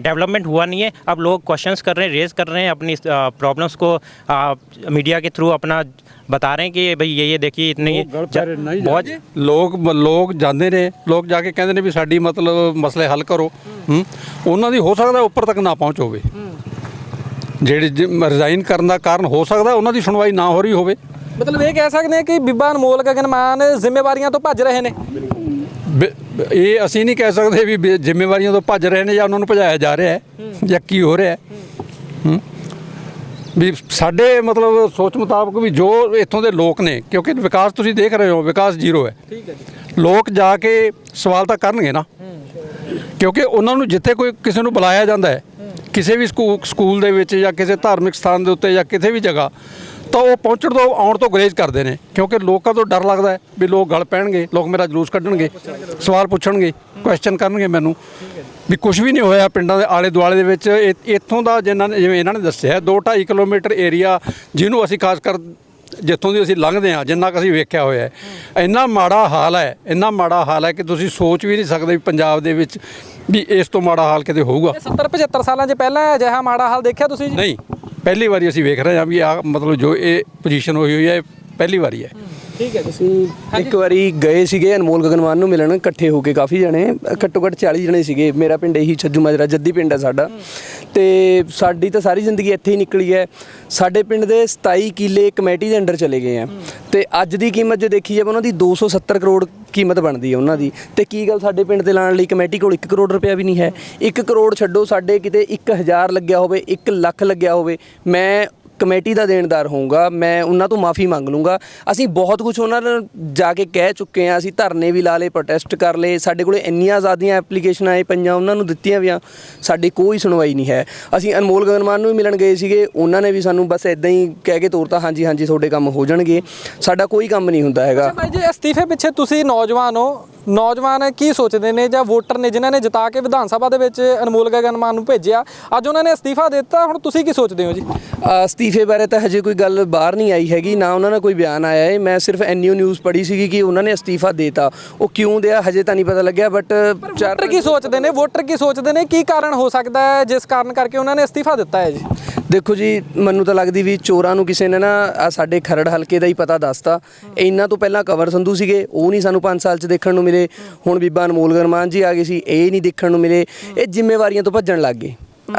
डेवलपमेंट हुआ नहीं है अब लोग क्वेश्चंस कर रहे हैं रेज कर रहे हैं अपनी प्रॉब्लम्स को मीडिया के थ्रू अपना बता रहे हैं कि भाई ये ये देखिए इतनी
ਨਹੀਂ
बहुत
ਲੋਕ ਲੋਕ ਜਾਂਦੇ ਨੇ ਲੋਕ ਜਾ ਕੇ ਕਹਿੰਦੇ ਨੇ ਵੀ ਸਾਡੀ ਮਤਲਬ ਮਸਲੇ ਹੱਲ ਕਰੋ ਹੂੰ ਉਹਨਾਂ ਦੀ ਹੋ ਸਕਦਾ ਉੱਪਰ ਤੱਕ ਨਾ ਪਹੁੰਚ ਹੋਵੇ ਜਿਹੜੇ ਰਿਜ਼ਾਈਨ ਕਰਨ ਦਾ ਕਾਰਨ ਹੋ ਸਕਦਾ ਉਹਨਾਂ ਦੀ ਸੁਣਵਾਈ ਨਾ ਹੋ ਰਹੀ ਹੋਵੇ।
ਮਤਲਬ ਇਹ ਕਹਿ ਸਕਦੇ ਹਾਂ ਕਿ ਬੀਬਾ ਅਨਮੋਲ ਗਗਨ ਮਾਨ ਜ਼ਿੰਮੇਵਾਰੀਆਂ ਤੋਂ ਭੱਜ ਰਹੇ ਨੇ।
ਇਹ ਅਸੀਂ ਨਹੀਂ ਕਹਿ ਸਕਦੇ ਵੀ ਜ਼ਿੰਮੇਵਾਰੀਆਂ ਤੋਂ ਭੱਜ ਰਹੇ ਨੇ ਜਾਂ ਉਹਨਾਂ ਨੂੰ ਭਜਾਇਆ ਜਾ ਰਿਹਾ ਹੈ ਜਾਂ ਕੀ ਹੋ ਰਿਹਾ ਹੈ? ਵੀ ਸਾਡੇ ਮਤਲਬ ਸੋਚ ਮੁਤਾਬਕ ਵੀ ਜੋ ਇੱਥੋਂ ਦੇ ਲੋਕ ਨੇ ਕਿਉਂਕਿ ਵਿਕਾਸ ਤੁਸੀਂ ਦੇਖ ਰਹੇ ਹੋ ਵਿਕਾਸ ਜ਼ੀਰੋ ਹੈ।
ਠੀਕ ਹੈ
ਲੋਕ ਜਾ ਕੇ ਸਵਾਲ ਤਾਂ ਕਰਨਗੇ ਨਾ। ਕਿਉਂਕਿ ਉਹਨਾਂ ਨੂੰ ਜਿੱਥੇ ਕੋਈ ਕਿਸੇ ਨੂੰ ਬੁਲਾਇਆ ਜਾਂਦਾ ਹੈ ਕਿਸੇ ਵੀ ਸਕੂ- ਸਕੂਲ ਦੇ ਵਿੱਚ ਜਾਂ ਕਿਸੇ ਧਾਰਮਿਕ ਸਥਾਨ ਦੇ ਉੱਤੇ ਜਾਂ ਕਿਸੇ ਵੀ ਜਗ੍ਹਾ, ਤਾਂ ਉਹ ਪਹੁੰਚਣ ਤੋਂ, ਆਉਣ ਤੋਂ ਗੁਰੇਜ਼ ਕਰਦੇ ਨੇ, ਕਿਉਂਕਿ ਲੋਕਾਂ ਤੋਂ ਡਰ ਲੱਗਦਾ ਹੈ ਵੀ ਲੋਕ ਗਲ ਪੈਣਗੇ, ਲੋਕ ਮੇਰਾ ਜਲੂਸ ਕੱਢਣਗੇ, ਸਵਾਲ ਪੁੱਛਣਗੇ ਕੁਐਸਚਨ ਕਰਨਗੇ ਮੈਨੂੰ, ਵੀ ਕੁਝ ਵੀ ਨਹੀਂ ਹੋਇਆ ਪਿੰਡਾਂ ਦੇ ਆਲੇ ਦੁਆਲੇ ਦੇ ਵਿੱਚ ਇ- ਇੱਥੋਂ ਦਾ ਜਿਨ੍ਹਾਂ ਨੇ, ਜਿਵੇਂ ਇਹਨਾਂ ਨੇ ਦੱਸਿਆ 2.5 ਕਿਲੋਮੀਟਰ ਏਰੀਆ ਜਿਹਨੂੰ ਅਸੀਂ ਖਾਸ ਕਰ ਜਿੱਥੋਂ ਦੀ ਅਸੀਂ ਲੰਘਦੇ ਹਾਂ, ਜਿੰਨਾ ਕੁ ਅਸੀਂ ਵੇਖਿਆ ਹੋਇਆ ਹੈ, ਇੰਨਾ ਮਾੜਾ ਹਾਲ ਹੈ, ਇੰਨਾ ਮਾੜਾ ਹਾਲ ਹੈ ਕਿ ਤੁਸੀਂ ਸੋਚ ਵੀ ਨਹੀਂ ਸਕਦੇ ਵੀ ਪੰਜਾਬ ਦੇ ਵਿੱਚ ਵੀ ਇਸ ਤੋਂ ਮਾੜਾ ਹਾਲ ਕਿਤੇ ਹੋਊਗਾ?
70 75 ਸਾਲਾਂ 'ਚ ਪਹਿਲਾਂ ਅਜਿਹਾ ਮਾੜਾ ਹਾਲ ਦੇਖਿਆ ਤੁਸੀਂ ਜੀ?
ਨਹੀਂ ਪਹਿਲੀ ਵਾਰੀ ਅਸੀਂ ਵੇਖ ਰਹੇ ਹਾਂ ਵੀ ਆ ਮਤਲਬ ਜੋ ਇਹ ਪੋਜੀਸ਼ਨ ਹੋਈ ਹੋਈ ਹੈ ਇਹ ਪਹਿਲੀ ਵਾਰੀ ਹੈ।
ਠੀਕ ਹੈ
ਅਸੀਂ ਇੱਕ ਵਾਰੀ ਗਏ ਸੀਗੇ ਅਨਮੋਲ ਗਗਨਮਾਨ ਨੂੰ ਮਿਲਣ ਇਕੱਠੇ ਹੋ ਕੇ ਕਾਫੀ ਜਣੇ ਘੱਟੋ ਘੱਟ 40 ਜਣੇ ਸੀਗੇ। ਮੇਰਾ ਪਿੰਡ ਇਹੀ ਛੱਜੂ ਮਾਜਰਾ ਜੱਦੀ ਪਿੰਡ ਹੈ ਸਾਡਾ। ਤੇ ਸਾਡੀ ਤਾਂ ਸਾਰੀ ਜ਼ਿੰਦਗੀ ਇੱਥੇ ਹੀ ਨਿਕਲੀ ਹੈ। ਸਾਡੇ ਪਿੰਡ ਦੇ 27 ਕਿੱਲੇ ਕਮੇਟੀ ਦੇ ਅੰਡਰ ਚਲੇ ਗਏ ਆ। ਤੇ ਅੱਜ ਦੀ ਕੀਮਤ ਜੇ ਦੇਖੀ ਜਾਵੇ ਉਹਨਾਂ ਦੀ 270 ਕਰੋੜ ਕੀਮਤ ਬਣਦੀ ਹੈ ਉਹਨਾਂ ਦੀ। ਤੇ ਕੀ ਗੱਲ ਸਾਡੇ ਪਿੰਡ ਤੇ ਲਾਣ ਲਈ ਕਮੇਟੀ ਕੋਲ 1 ਕਰੋੜ ਰੁਪਇਆ ਵੀ ਨਹੀਂ ਹੈ। 1 ਕਰੋੜ ਛੱਡੋ, ਸਾਡੇ ਕਿਤੇ 1000 ਲੱਗਿਆ ਹੋਵੇ 1 ਲੱਖ ਲੱਗਿਆ ਹੋਵੇ। ਮੈਂ ਕਮੇਟੀ ਦਾ ਦੇਣਦਾਰ ਹੋਊਂਗਾ, ਮੈਂ ਉਹਨਾਂ ਤੋਂ ਮਾਫੀ ਮੰਗ ਲੂੰਗਾ ਅਸੀਂ ਬਹੁਤ ਕੁਝ ਉਹਨਾਂ ਨਾਲ ਜਾ ਕੇ ਕਹਿ ਚੁੱਕੇ ਹਾਂ, ਅਸੀਂ ਧਰਨੇ ਵੀ ਲਾ ਲਏ ਪ੍ਰੋਟੈਸਟ ਕਰ ਲਏ, ਸਾਡੇ ਕੋਲੇ ਇੰਨੀਆਂ ਆਜ਼ਾਦੀਆਂ ਐਪਲੀਕੇਸ਼ਨਾਂ ਆਏ ਪਈਆਂ ਉਹਨਾਂ ਨੂੰ ਦਿੱਤੀਆਂ ਵੀਆਂ, ਸਾਡੀ ਕੋਈ ਸੁਣਵਾਈ ਨਹੀਂ ਹੈ। ਅਸੀਂ ਅਨਮੋਲ ਗਗਨਮਾਨ ਨੂੰ ਵੀ ਮਿਲਣ ਗਏ ਸੀਗੇ, ਉਹਨਾਂ ਨੇ ਵੀ ਸਾਨੂੰ ਬਸ ਇਦਾਂ ਹੀ ਕਹਿ ਕੇ ਤੋਰਤਾ, ਹਾਂਜੀ ਹਾਂਜੀ, ਤੁਹਾਡੇ ਕੰਮ ਹੋ ਜਾਣਗੇ। ਸਾਡਾ ਕੋਈ ਕੰਮ ਨਹੀਂ ਹੁੰਦਾ ਹੈਗਾ।
ਭਾਈ ਜੀ, ਅਸਤੀਫੇ ਪਿੱਛੇ ਤੁਸੀਂ ਨੌਜਵਾਨ ਹੋ ਨੌਜਵਾਨ ਕੀ ਸੋਚਦੇ ਨੇ ਜਾਂ ਵੋਟਰ ਨੇ ਜਿਨ੍ਹਾਂ ਨੇ ਜਿਤਾ ਕੇ ਵਿਧਾਨ ਸਭਾ ਦੇ ਵਿੱਚ ਅਨਮੋਲ ਗਗਨ ਮਾਨ ਨੂੰ ਭੇਜਿਆ? ਅੱਜ ਉਹਨਾਂ ਨੇ ਅਸਤੀਫਾ ਦਿੱਤਾ ਹੁਣ ਤੁਸੀਂ ਕੀ ਸੋਚਦੇ ਹੋ ਜੀ?
ਅਸਤੀਫੇ ਬਾਰੇ ਤਾਂ ਹਜੇ ਕੋਈ ਗੱਲ ਬਾਹਰ ਨਹੀਂ ਆਈ ਹੈਗੀ ਨਾ ਉਹਨਾਂ ਦਾ ਕੋਈ ਬਿਆਨ ਆਇਆ ਹੈ ਮੈਂ ਸਿਰਫ ਐਨਯੂ ਨਿਊਜ਼ ਪੜ੍ਹੀ ਸੀਗੀ ਕਿ ਉਹਨਾਂ ਨੇ ਅਸਤੀਫਾ ਦੇਤਾ। ਉਹ ਕਿਉਂ ਦਿਆ ਹਜੇ ਤਾਂ ਨਹੀਂ ਪਤਾ ਲੱਗਿਆ ਬਟ
ਵੋਟਰ ਕੀ ਸੋਚਦੇ ਨੇ? ਵੋਟਰ ਕੀ ਸੋਚਦੇ ਨੇ? ਕੀ ਕਾਰਨ ਹੋ ਸਕਦਾ ਹੈ ਜਿਸ ਕਾਰਨ ਕਰਕੇ ਉਹਨਾਂ ਨੇ ਅਸਤੀਫਾ ਦਿੱਤਾ ਹੈ ਜੀ?
ਦੇਖੋ ਜੀ ਮੈਨੂੰ ਤਾਂ ਲੱਗਦੀ ਵੀ ਚੋਰਾਂ ਨੂੰ ਕਿਸੇ ਨੇ ਨਾ ਆ ਸਾਡੇ ਖਰੜ ਹਲਕੇ ਦਾ ਹੀ ਪਤਾ ਦੱਸਤਾ। ਇਹਨਾਂ ਤੋਂ ਪਹਿਲਾਂ ਕਵਰ ਸੰਧੂ ਸੀਗੇ ਉਹ ਨਹੀਂ ਸਾਨੂੰ 5 ਸਾਲ ਚ ਦੇਖਣ ਨੂੰ ਮਿਲੇ। ਹੁਣ ਬੀਬਾ ਅਨਮੋਲ ਗਰਮਾਨ ਜੀ ਆ ਗਏ ਸੀ ਇਹ ਨਹੀਂ ਦੇਖਣ ਨੂੰ ਮਿਲੇ। ਇਹ ਜ਼ਿੰਮੇਵਾਰੀਆਂ ਤੋਂ ਭੱਜਣ ਲੱਗ ਗਏ।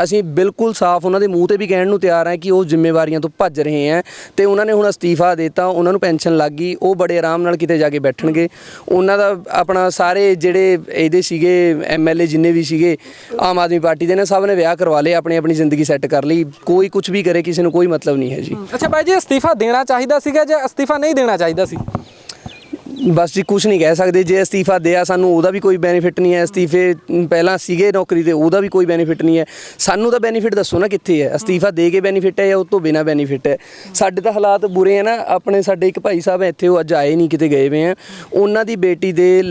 ਅਸੀਂ ਬਿਲਕੁਲ ਸਾਫ਼ ਉਹਨਾਂ ਦੇ ਮੂੰਹ ਤੇ ਵੀ ਕਹਿਣ ਨੂੰ ਤਿਆਰ ਹਾਂ ਕਿ ਉਹ ਜ਼ਿੰਮੇਵਾਰੀਆਂ ਤੋਂ ਭੱਜ ਰਹੇ ਹੈ ਤੇ ਉਹਨਾਂ ਨੇ ਹੁਣ ਅਸਤੀਫਾ ਦਿੱਤਾ, ਉਹਨਾਂ ਨੂੰ ਪੈਨਸ਼ਨ ਲੱਗ ਗਈ, ਉਹ ਬੜੇ ਆਰਾਮ ਨਾਲ ਕਿਤੇ ਜਾ ਕੇ ਬੈਠਣਗੇ। ਉਹਨਾਂ ਦਾ ਆਪਣਾ ਸਾਰੇ ਜਿਹੜੇ ਇਹਦੇ ਸੀਗੇ ਐਮਐਲਏ ਜਿੰਨੇ ਵੀ ਸੀਗੇ, ਆਮ ਆਦਮੀ ਪਾਰਟੀ ਦੇ ਨੇ, ਸਭ ਨੇ ਵਿਆਹ ਕਰਵਾ ਲਏ, ਆਪਣੀ ਆਪਣੀ ਜ਼ਿੰਦਗੀ ਸੈੱਟ ਕਰ ਲਈ। ਕੋਈ ਕੁਝ ਵੀ ਕਰੇ, ਕਿਸੇ ਨੂੰ ਕੋਈ ਮਤਲਬ ਨਹੀਂ ਹੈ ਜੀ।
ਅੱਛਾ ਭਾਈ ਜੀ, ਅਸਤੀਫਾ ਦੇਣਾ ਚਾਹੀਦਾ ਸੀਗਾ ਜਾਂ ਅਸਤੀਫਾ ਨਹੀਂ ਦੇਣਾ ਚਾਹੀਦਾ ਸੀ?
ਬਸ ਜੀ ਕੁਝ ਨਹੀਂ ਕਹਿ ਸਕਦੇ। ਜੇ ਅਸਤੀਫਾ ਦਿਆ ਸਾਨੂੰ, ਉਹਦਾ ਵੀ ਕੋਈ ਬੈਨੀਫਿਟ ਨਹੀਂ ਹੈ। ਅਸਤੀਫੇ ਪਹਿਲਾਂ ਸੀਗੇ ਨੌਕਰੀ ਤੇ, ਉਹਦਾ ਵੀ ਕੋਈ ਬੈਨੀਫਿਟ ਨਹੀਂ ਹੈ। ਸਾਨੂੰ ਤਾਂ ਬੈਨੀਫਿਟ ਦੱਸੋ ਨਾ ਕਿੱਥੇ ਹੈ। ਅਸਤੀਫਾ ਦੇ ਕੇ ਬੈਨੀਫਿਟ ਹੈ ਜਾਂ ਉਹ ਤੋਂ ਬਿਨਾ ਬੈਨੀਫਿਟ ਹੈ? ਸਾਡੇ ਤਾਂ ਹਾਲਾਤ ਬੁਰੇ ਆ ਨਾ। ਆਪਣੇ ਸਾਡੇ ਇੱਕ ਭਾਈ ਸਾਹਿਬ ਇੱਥੇ, ਉਹ ਅੱਜ ਆਏ ਨਹੀਂ, ਕਿਤੇ ਗਏ ਹੋਏ ਆ। ਉਹਨਾਂ ਦੀ ਬੇਟੀ ਦੇ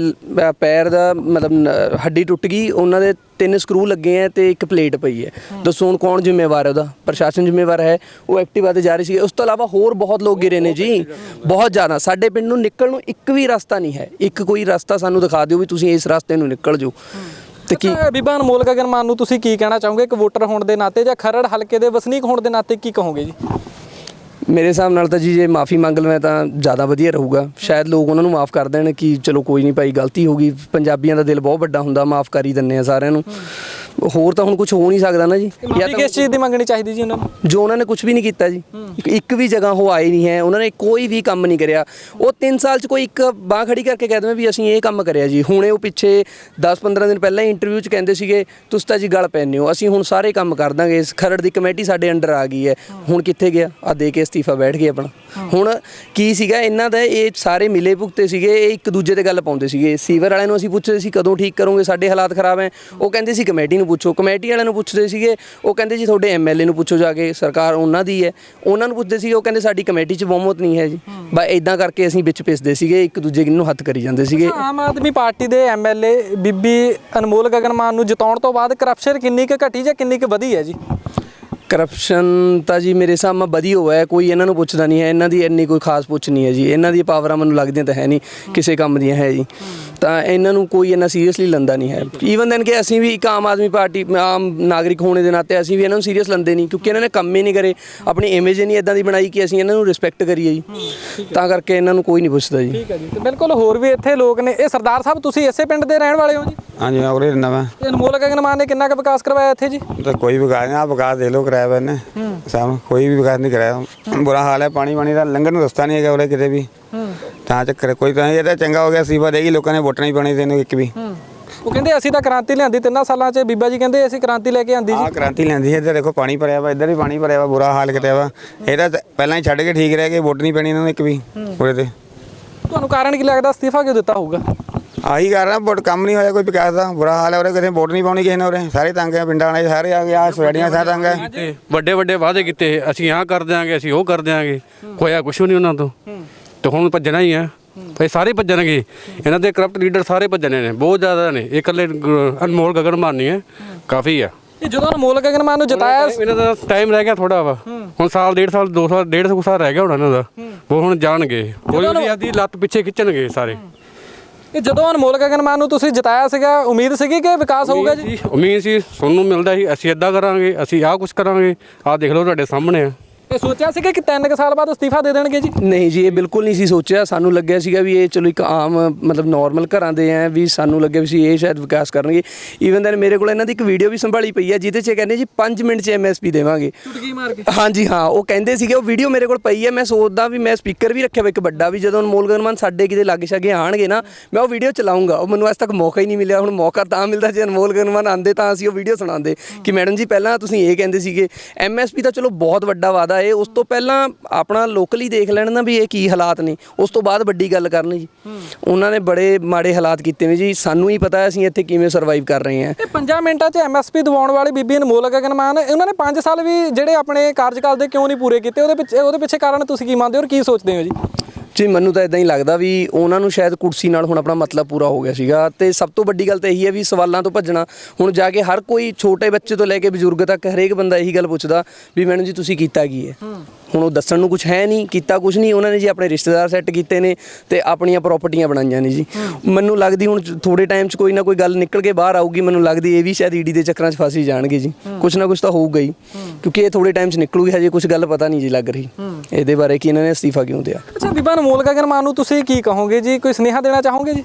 ਪੈਰ ਦਾ ਮਤਲਬ ਹੱਡੀ ਟੁੱਟ ਗਈ। ਉਹਨਾਂ ਦੇ ਤਿੰਨ ਸਕਰੂ ਲੱਗੇ ਆ ਤੇ ਇੱਕ ਪਲੇਟ ਪਈ ਹੈ। ਦੱਸੋ ਹੁਣ ਕੌਣ ਜ਼ਿੰਮੇਵਾਰ ਹੈ ਉਹਦਾ? ਪ੍ਰਸ਼ਾਸਨ ਜ਼ਿੰਮੇਵਾਰ ਹੈ ਉਹ ਐਕਟਿਵਾ ਤੇ ਜਾ ਰਹੀ ਸੀ ਉਸ ਤੋਂ ਇਲਾਵਾ ਹੋਰ ਬਹੁਤ ਲੋਕ ਗਿਰੇ ਨੇ ਜੀ। ਬਹੁਤ ਜ਼ਿਆਦਾ। ਸਾਡੇ ਪਿੰਡ ਨੂੰ ਨਿਕਲਣ ਨੂੰ ਇੱਕ ਵੀ ਰਸਤਾ ਨਹੀਂ ਹੈ। ਇੱਕ ਕੋਈ ਰਸਤਾ ਸਾਨੂੰ ਦਿਖਾ ਦਿਓ ਵੀ ਤੁਸੀਂ ਇਸ ਰਸਤੇ ਨੂੰ ਨਿਕਲ ਜਾਓ। ਤੇ ਕੀ
ਬੀਬਾ ਅਨਮੋਲ ਗਗਨ ਮਾਨ ਨੂੰ ਤੁਸੀਂ ਕੀ ਕਹਿਣਾ ਚਾਹੋਗੇ? ਇੱਕ ਵੋਟਰ ਹੋਣ ਦੇ ਨਾਤੇ ਜਾਂ ਖਰੜ ਹਲਕੇ ਦੇ ਵਸਨੀਕ ਹੋਣ ਦੇ ਨਾਤੇ ਕੀ ਕਹੋਗੇ ਜੀ?
ਮੇਰੇ ਹਿਸਾਬ ਨਾਲ ਤਾਂ ਜੀ, ਜੇ ਮਾਫੀ ਮੰਗ ਲਵੇਂ ਤਾਂ ਜ਼ਿਆਦਾ ਵਧੀਆ ਰਹੂਗਾ। ਸ਼ਾਇਦ ਲੋਕ ਉਹਨਾਂ ਨੂੰ ਮਾਫ ਕਰ ਦੇਣ ਕਿ ਚਲੋ ਕੋਈ ਨਹੀਂ ਭਾਈ, ਗਲਤੀ ਹੋ ਗਈ। ਪੰਜਾਬੀਆਂ ਦਾ ਦਿਲ ਬਹੁਤ ਵੱਡਾ ਹੁੰਦਾ ਮਾਫ ਕਰ ਹੀ ਦਿੰਨੇ ਆ ਸਾਰਿਆਂ ਨੂੰ। ਹੋਰ ਤਾਂ ਹੁਣ ਕੁਝ ਹੋ ਨਹੀਂ ਸਕਦਾ ਨਾ ਜੀ।
ਮਾਫੀ ਕਿਸ ਚੀਜ਼ ਦੀ ਮੰਗਣੀ ਚਾਹੀਦੀ ਜੀ ਉਹਨਾਂ ਨੂੰ?
ਜੋ ਉਹਨਾਂ ਨੇ ਕੁਝ ਵੀ ਨਹੀਂ ਕੀਤਾ ਜੀ। ਇੱਕ- ਵੀ ਜਗ੍ਹਾ ਉਹ ਆਏ ਨਹੀਂ ਹੈ ਉਹਨਾਂ ਨੇ ਕੋਈ ਵੀ ਕੰਮ ਨਹੀਂ ਕਰਿਆ। ਉਹ 3 ਸਾਲ ਚ ਕੋਈ ਇੱਕ ਬਾਹ ਖੜੀ ਕਰਕੇ ਕਹਿ ਦੇਵੇ ਵੀ ਅਸੀਂ ਇਹ ਕੰਮ ਕਰਿਆ ਜੀ। ਹੁਣੇ ਉਹ ਪਿੱਛੇ 10-15 ਦਿਨ ਪਹਿਲਾਂ ਇੰਟਰਵਿਊ ਚ ਕਹਿੰਦੇ ਸੀਗੇ ਤੁਸੀਂ ਤਾਂ ਜੀ ਗਲ ਪੈਂਦੇ ਹੋ ਅਸੀਂ ਹੁਣ ਸਾਰੇ ਕੰਮ ਕਰ ਦਾਂਗੇ। ਇਸ ਖਰੜ ਦੀ ਕਮੇਟੀ ਸਾਡੇ ਅੰਡਰ ਆ ਗਈ ਹੈ। ਹੁਣ ਕਿੱਥੇ ਗਿਆ? ਆ ਦੇ ਕੇ ਅਸਤੀਫਾ ਬੈਠ ਗਏ ਆਪਣਾ। ਹੁਣ ਕੀ ਸੀਗਾ ਇਹਨਾਂ ਦਾ ਇਹ ਸਾਰੇ ਮਿਲੇ ਭੁਗਤੇ ਸੀਗੇ ਇਹ ਇੱਕ ਦੂਜੇ ਤੇ ਗੱਲ ਪਾਉਂਦੇ ਸੀਗੇ। ਸੀਵਰ ਵਾਲਿਆਂ ਨੂੰ ਅਸੀਂ ਪੁੱਛਦੇ ਸੀ ਕਦੋਂ ਠੀਕ ਕਰੋਗੇ ਸਾਡੇ ਹਾਲਾਤ ਖਰਾਬ ਹੈ। ਉਹ ਕਹਿੰਦੇ ਸੀ ਕਮੇਟੀ ਨੂੰ ਪੁੱਛੋ ਕਮੇਟੀ ਵਾਲਿਆਂ ਨੂੰ ਪੁੱਛਦੇ ਸੀਗੇ ਉਹ ਕਹਿੰਦੇ ਜੀ ਤੁਹਾਡੇ ਐਮਐਲਏ ਨੂੰ ਪੁੱਛੋ ਜਾ ਕੇ ਸਰਕਾਰ ਉਹਨਾਂ ਦੀ ਹੈ। ਉਹਨਾਂ ਨੂੰ ਪੁੱਛਦੇ ਸੀਗੇ ਉਹ ਕਹਿੰਦੇ ਸਾਡੀ ਕਮੇਟੀ 'ਚ ਬਹੁਮਤ ਨਹੀਂ ਹੈ ਜੀ। ਬਸ ਇਦਾਂ ਕਰਕੇ ਅਸੀਂ ਵਿੱਚ ਪਿਸਦੇ ਸੀਗੇ ਇੱਕ ਦੂਜੇ ਨੂੰ ਹੱਥ ਕਰੀ ਜਾਂਦੇ ਸੀਗੇ।
ਆਮ ਆਦਮੀ ਪਾਰਟੀ ਦੇ ਐਮਐਲਏ ਬੀਬੀ ਅਨਮੋਲ ਗਗਨਮਾਨ ਨੂੰ ਜਿਤਾਉਣ ਤੋਂ ਬਾਅਦ ਕਰਪਸ਼ਨ ਕਿੰਨੀ ਕੁ ਘਟੀ ਜਾਂ ਕਿੰਨੀ ਕੁ ਵਧੀ ਹੈ ਜੀ?
ਕਰਪਸ਼ਨ ਤਾਂ ਜੀ ਮੇਰੇ ਹਿਸਾਬ ਨਾਲ ਵਧੀ ਹੋਇਆ ਹੈ ਕੋਈ ਇਹਨਾਂ ਨੂੰ ਪੁੱਛਦਾ ਨਹੀਂ ਹੈ ਇਹਨਾਂ ਦੀ ਇੰਨੀ ਕੋਈ ਖਾਸ ਪੁੱਛ ਨਹੀਂ ਹੈ ਜੀ। ਇਹਨਾਂ ਦੀ ਪਾਵਰਾਂ ਮੈਨੂੰ ਲੱਗਦੀਆਂ ਤਾਂ ਹੈ ਨਹੀਂ ਕਿਸੇ ਕੰਮ ਦੀਆਂ ਹੈ ਜੀ। ਤਾਂ ਇਹਨਾਂ ਨੂੰ ਕੋਈ ਇੰਨਾ ਸੀਰੀਅਸਲੀ ਲੈਂਦਾ ਨਹੀਂ ਹੈ। ਈਵਨ ਦੈਨ ਕਿ ਅਸੀਂ ਵੀ ਇੱਕ ਆਮ ਆਦਮੀ ਪਾਰਟੀ ਆਮ ਨਾਗਰਿਕ ਹੋਣੇ ਦੇ ਨਾਤੇ ਅਸੀਂ ਵੀ ਇਹਨਾਂ ਨੂੰ ਸੀਰੀਅਸ ਲੈਂਦੇ ਨਹੀਂ ਕਿਉਂਕਿ ਇਹਨਾਂ ਨੇ ਕੰਮ ਹੀ ਨਹੀਂ ਕਰੇ। ਆਪਣੀ ਇਮੇਜ ਹੀ ਨਹੀਂ ਇਦਾਂ ਦੀ ਬਣਾਈ ਕਿ ਅਸੀਂ ਇਹਨਾਂ ਨੂੰ ਰਿਸਪੈਕਟ ਕਰੀਏ ਜੀ। ਤਾਂ ਕਰਕੇ ਇਹਨਾਂ ਨੂੰ ਕੋਈ ਨਹੀਂ ਪੁੱਛਦਾ ਜੀ।
ਠੀਕ ਹੈ ਜੀ ਤੇ ਬਿਲਕੁਲ ਹੋਰ ਵੀ ਇੱਥੇ ਲੋਕ ਨੇ। ਇਹ ਸਰਦਾਰ ਸਾਹਿਬ ਤੁਸੀਂ ਇਸੇ ਪਿੰਡ ਦੇ ਰਹਿਣ ਵਾਲੇ ਹੋ ਜੀ?
ਹਾਂਜੀ ਮੈਂ ਉਰੇ ਰਹਿੰਦਾ ਮੈਂ
ਇਹ ਅਨਮੋਲ ਗਗਨਮਾਨ ਨੇ ਕਿੰਨਾ ਕੁ ਵਿਕਾਸ ਕਰਵਾਇਆ ਇੱਥੇ ਜੀ?
ਤਾਂ ਕੋਈ ਵਿਕਾਸ ਨਹੀਂ ਆ ਵਿਕਾਸ ਦੇ ਲੋ ਕਰਾਇਆ ਵਾ ਨੇ ਸਾਮ ਕੋਈ ਵੀ ਵਿਕਾਸ ਨਹੀਂ ਕਰਾਇਆ। ਬੁਰਾ ਹਾਲ ਹੈ ਪਾਣੀ ਪਾਣੀ ਦਾ ਲੰਘਣ ਨੂੰ ਰਸਤਾ ਨਹੀਂ ਹੈਗਾ ਉਰੇ ਕਿਤੇ ਵੀ। ਤਾਂ ਚੱਕਰ ਕੋਈ ਤਾਂ ਇਹ ਤਾਂ ਚੰਗਾ ਹੋ ਗਿਆ ਸੀਵਾ ਦੇਗੀ ਲੋਕਾਂ ਨੇ ਵੋਟਾਂ ਨਹੀਂ ਪਾਣੀ ਤੈਨੂੰ ਇੱਕ ਵੀ।
ਉਹ ਕਹਿੰਦੇ ਅਸੀਂ ਤਾਂ ਕ੍ਰਾਂਤੀ ਲਿਆਂਦੀ ਤਿੰਨਾਂ ਸਾਲਾਂ 'ਚ ਬੀਬਾ ਜੀ ਕਹਿੰਦੇ ਅਸੀਂ ਕ੍ਰਾਂਤੀ ਲੈ ਕੇ ਆਂਦੀ ਜੀ।
ਆਹ ਕ੍ਰਾਂਤੀ ਲੈਂਦੀ ਹੈ ਇੱਧਰ ਦੇਖੋ ਪਾਣੀ ਭਰਿਆ ਵਾ ਇੱਧਰ ਵੀ ਪਾਣੀ ਭਰਿਆ ਵਾ ਬੁਰਾ ਹਾਲ ਕਿਤੇ ਵਾ। ਇਹ ਤਾਂ ਪਹਿਲਾਂ ਹੀ ਛੱਡ ਕੇ ਠੀਕ ਰਹਿ ਗਏ ਵੋਟ ਨਹੀਂ ਪੈਣੀ ਇਹਨਾਂ ਨੂੰ ਇੱਕ ਵੀ ਉਰੇ ਤੇ।
ਤੁਹਾਨੂੰ ਕਾਰਨ ਕੀ ਲੱਗਦਾ? ਅਸਤੀਫਾ ਕਿਉਂ ਦਿੱਤਾ ਹੋਊਗਾ?
ਆਹੀ ਕਰ ਰਹਾ ਵੋਟ ਕੰਮ ਨਹੀਂ ਹੋਇਆ ਕੋਈ ਵਿਕਾਸ ਦਾ। ਬੁਰਾ ਹਾਲ ਹੈ ਉਰੇ ਕਿਤੇ ਵੋਟ ਨਹੀਂ ਪਾਉਣੀ ਕਿਸੇ ਨੇ ਉਰੇ। ਸਾਰੇ ਤੰਗ ਹੈ ਪਿੰਡਾਂ ਵਾਲੇ ਸਾਰੇ ਆ ਗਏ ਆ ਸਵੈੜੀਆਂ ਸਾਰੇ ਤੰਗ ਹੈ
ਤੇ ਵੱਡੇ ਵੱਡੇ ਵਾਅਦੇ ਕੀਤੇ ਅਸੀਂ ਆਹ ਕਰ ਦਿਆਂਗੇ ਅਸੀਂ ਉਹ ਕਰ ਦਿਆਂਗੇ। ਹੋਇਆ ਕੁਛ ਵੀ ਨਹੀਂ ਉਹਨਾਂ ਤੋਂ। ਤੇ ਹੁਣ ਭੱਜਣਾ ਹੀ ਆ। ਇਹ ਸਾਰੇ ਭੱਜਣਗੇ। ਇਹਨਾਂ ਦੇ ਕਰਪਟ ਲੀਡਰ ਸਾਰੇ ਭੱਜਣੇ ਨੇ ਬਹੁਤ ਜ਼ਿਆਦਾ ਨੇ। ਇਹ ਇਕੱਲੇ ਅਨਮੋਲ ਗਗਨ ਮਾਨੀ ਹੈ। ਕਾਫੀ ਆ।
ਇਹ ਜਦੋਂ ਅਨਮੋਲ ਗਗਨਮਾਨ ਨੂੰ ਜਿਤਾਇਆ
ਇਹਨਾਂ ਦਾ ਟਾਈਮ ਰਹਿ ਗਿਆ ਥੋੜਾ ਵਾ। ਹੁਣ ਸਾਲ ਡੇਢ ਸਾਲ ਦੋ ਸਾਲ ਡੇਢ ਕੁ ਸਾਲ ਰਹਿ ਗਿਆ ਹੋਣਾ ਇਹਨਾਂ ਦਾ। ਉਹ ਹੁਣ ਜਾਣਗੇ। ਕੋਈ ਵੀ ਆਦੀ ਲੱਤ ਪਿੱਛੇ ਖਿੱਚਣਗੇ ਸਾਰੇ।
ਇਹ ਜਦੋਂ ਅਨਮੋਲ ਗਗਨਮਾਨ ਨੂੰ ਤੁਸੀਂ ਜਿਤਾਇਆ ਸੀਗਾ ਉਮੀਦ ਸੀਗੀ ਕਿ ਵਿਕਾਸ ਹੋਊਗਾ ਜੀ?
ਜੀ ਉਮੀਦ ਸੀ ਤੁਹਾਨੂੰ ਮਿਲਦਾ ਸੀ ਅਸੀਂ ਇਦਾਂ ਕਰਾਂਗੇ ਅਸੀਂ ਆਹ ਕੁਝ ਕਰਾਂਗੇ ਆਹ ਦੇਖ ਲਓ ਤੁਹਾਡੇ ਸਾਹਮਣੇ ਆ।
ਇਹ ਸੋਚਿਆ ਸੀਗਾ ਕਿ 3 ਸਾਲ ਬਾਅਦ ਅਸਤੀਫਾ ਦੇ ਦੇਣਗੇ ਜੀ?
ਨਹੀਂ ਜੀ ਇਹ ਬਿਲਕੁਲ ਨਹੀਂ ਸੀ ਸੋਚਿਆ। ਸਾਨੂੰ ਲੱਗਿਆ ਸੀਗਾ ਵੀ ਇਹ ਚਲੋ ਇੱਕ ਆਮ ਮਤਲਬ ਨਾਰਮਲ ਘਰਾਂ ਦੇ ਆ ਵੀ ਸਾਨੂੰ ਲੱਗਿਆ ਵੀ ਸੀ ਇਹ ਸ਼ਾਇਦ ਵਿਕਾਸ ਕਰਨਗੇ। ਈਵਨ ਦੈਨ ਮੇਰੇ ਕੋਲ ਇਹਨਾਂ ਦੀ ਇੱਕ ਵੀਡੀਓ ਵੀ ਸੰਭਾਲੀ ਪਈ ਹੈ ਜਿਹਦੇ 'ਚ ਇਹ ਕਹਿੰਦੇ ਜੀ 5 ਮਿੰਟ 'ਚ ਐਮਐਸਪੀ ਦੇਵਾਂਗੇ।
ਚੁਟਕੀ ਮਾਰ ਕੇ।
ਹਾਂਜੀ ਹਾਂ ਉਹ ਕਹਿੰਦੇ ਸੀਗੇ ਉਹ ਵੀਡੀਓ ਮੇਰੇ ਕੋਲ ਪਈ ਹੈ ਮੈਂ ਸੋਚਦਾ ਵੀ ਮੈਂ ਸਪੀਕਰ ਵੀ ਰੱਖਿਆ ਵਾ ਇੱਕ ਵੱਡਾ ਵੀ ਜਦੋਂ ਅਨਮੋਲ ਗਰਮਨ ਸਾਡੇ ਕਿਤੇ ਲੱਗ ਛਗੇ ਆਣਗੇ ਨਾ ਮੈਂ ਉਹ ਵੀਡੀਓ ਚਲਾਉਂਗਾ। ਉਹ ਮੈਨੂੰ ਅੱਜ ਤੱਕ ਮੌਕਾ ਹੀ ਨਹੀਂ ਮਿਲਿਆ। ਹੁਣ ਮੌਕਾ ਤਾਂ ਮਿਲਦਾ ਜੇ ਅਨਮੋਲ ਗਰਮਨ ਆਂਦੇ ਤਾਂ ਅਸੀਂ ਉਹ ਵੀਡੀਓ ਸੁਣਾਉਂਦੇ। ਕਿ ਮੈਡਮ ਜੀ ਪਹਿਲਾਂ ਤੁਸੀਂ ਇਹ ਕਹਿੰਦੇ ਸੀਗੇ ਐਮਐਸਪੀ ਤਾਂ ਚਲੋ ਬਹੁਤ ਵੱਡਾ ਵਾਦਾ ਹੈ ਉਸ ਤੋਂ ਪਹਿਲਾਂ ਆਪਣਾ ਲੋਕਲੀ ਦੇਖ ਲੈਣ ਨਾ ਵੀ ਇਹ ਕੀ ਹਾਲਾਤ ਨੇ। ਉਸ ਤੋਂ ਬਾਅਦ ਵੱਡੀ ਗੱਲ ਕਰਨ ਜੀ। ਉਹਨਾਂ ਨੇ ਬੜੇ ਮਾੜੇ ਹਾਲਾਤ ਕੀਤੇ ਨੇ ਜੀ। ਸਾਨੂੰ ਹੀ ਪਤਾ ਹੈ ਅਸੀਂ ਇੱਥੇ ਕਿਵੇਂ ਸਰਵਾਈਵ ਕਰ ਰਹੇ ਹਾਂ।
ਇਹ 5 ਮਿੰਟਾਂ 'ਚ ਐਮਐਸਪੀ ਦਿਵਾਉਣ ਵਾਲੀ ਬੀਬੀ ਅਨਮੋਲ ਗਗਨਮਾਨ ਉਹਨਾਂ ਨੇ 5 ਸਾਲ ਵੀ ਜਿਹੜੇ ਆਪਣੇ ਕਾਰਜਕਾਲ ਦੇ ਕਿਉਂ ਨਹੀਂ ਪੂਰੇ ਕੀਤੇ? ਉਹਦੇ ਪਿੱਛੇ ਉਹਦੇ ਪਿੱਛੇ ਕਾਰਨ ਤੁਸੀਂ ਕੀ ਮੰਨਦੇ ਹੋ ਔਰ ਕੀ ਸੋਚਦੇ ਹੋ ਜੀ?
ਜੀ, ਮੈਨੂੰ ਤਾਂ ਇਦਾਂ ਹੀ ਲੱਗਦਾ ਵੀ ਉਹਨਾਂ ਨੂੰ ਸ਼ਾਇਦ ਕੁਰਸੀ ਨਾਲ ਹੁਣ ਆਪਣਾ ਮਤਲਬ ਪੂਰਾ ਹੋ ਗਿਆ ਸੀਗਾ। ਤੇ ਸਭ ਤੋਂ ਵੱਡੀ ਗੱਲ ਤਾਂ ਇਹੀ ਹੈ ਵੀ ਸਵਾਲਾਂ ਤੋਂ ਭੱਜਣਾ। ਹੁਣ ਜਾ ਕੇ ਹਰ ਕੋਈ ਛੋਟੇ ਬੱਚੇ ਤੋਂ ਲੈ ਕੇ ਬਜ਼ੁਰਗ ਤੱਕ ਹਰੇਕ ਬੰਦਾ ਇਹੀ ਗੱਲ ਪੁੱਛਦਾ ਵੀ, ਮੈਡਮ ਜੀ, ਤੁਸੀਂ ਕੀਤਾ ਕੀ ਹੈ। ਹੁਣ ਉਹ ਦੱਸਣ ਨੂੰ ਕੁਝ ਹੈ ਨਹੀਂ ਕੀਤਾ ਕੁਝ ਨਹੀਂ ਉਹਨਾਂ ਨੇ ਜੀ ਆਪਣੇ ਰਿਸ਼ਤੇਦਾਰ ਸੈੱਟ ਕੀਤੇ ਨੇ ਤੇ ਆਪਣੀਆਂ ਪ੍ਰਾਪਰਟੀਆਂ ਬਣਾਈਆਂ ਨੇ ਜੀ। ਮੈਨੂੰ ਲੱਗਦੀ ਹੁਣ ਥੋੜੇ ਟਾਈਮ 'ਚ ਕੋਈ ਨਾ ਕੋਈ ਗੱਲ ਨਿਕਲ ਕੇ ਬਾਹਰ ਆਊਗੀ ਮੈਨੂੰ ਲੱਗਦੀ ਇਹ ਵੀ ਸ਼ਾਇਦ ਈਡੀ ਦੇ ਚੱਕਰਾਂ 'ਚ ਫਸੀ ਜਾਣਗੇ ਜੀ। ਕੁਝ ਨਾ ਕੁਝ ਤਾਂ ਹੋਊਗਾ ਹੀ ਕਿਉਂਕਿ ਇਹ ਥੋੜੇ ਟਾਈਮ 'ਚ ਨਿਕਲੂਗੀ ਹਜੇ ਕੁਝ ਗੱਲ ਪਤਾ ਨਹੀਂ ਜੀ ਲੱਗ ਰਹੀ। ਇਹਦੇ ਬਾਰੇ ਕਿ ਇਹਨਾਂ ਨੇ ਅਸਤੀਫਾ ਕਿਉਂ ਦਿਆ?
ਅੱਛਾ ਬੀਬਾ ਅਨਮੋਲ ਗਗਨਮਾਨ ਨੂੰ ਤੁਸੀਂ ਕੀ ਕਹੋਗੇ ਜੀ? ਕੋਈ ਸੁਨੇਹਾ ਦੇਣਾ ਚਾਹੋਗੇ ਜੀ?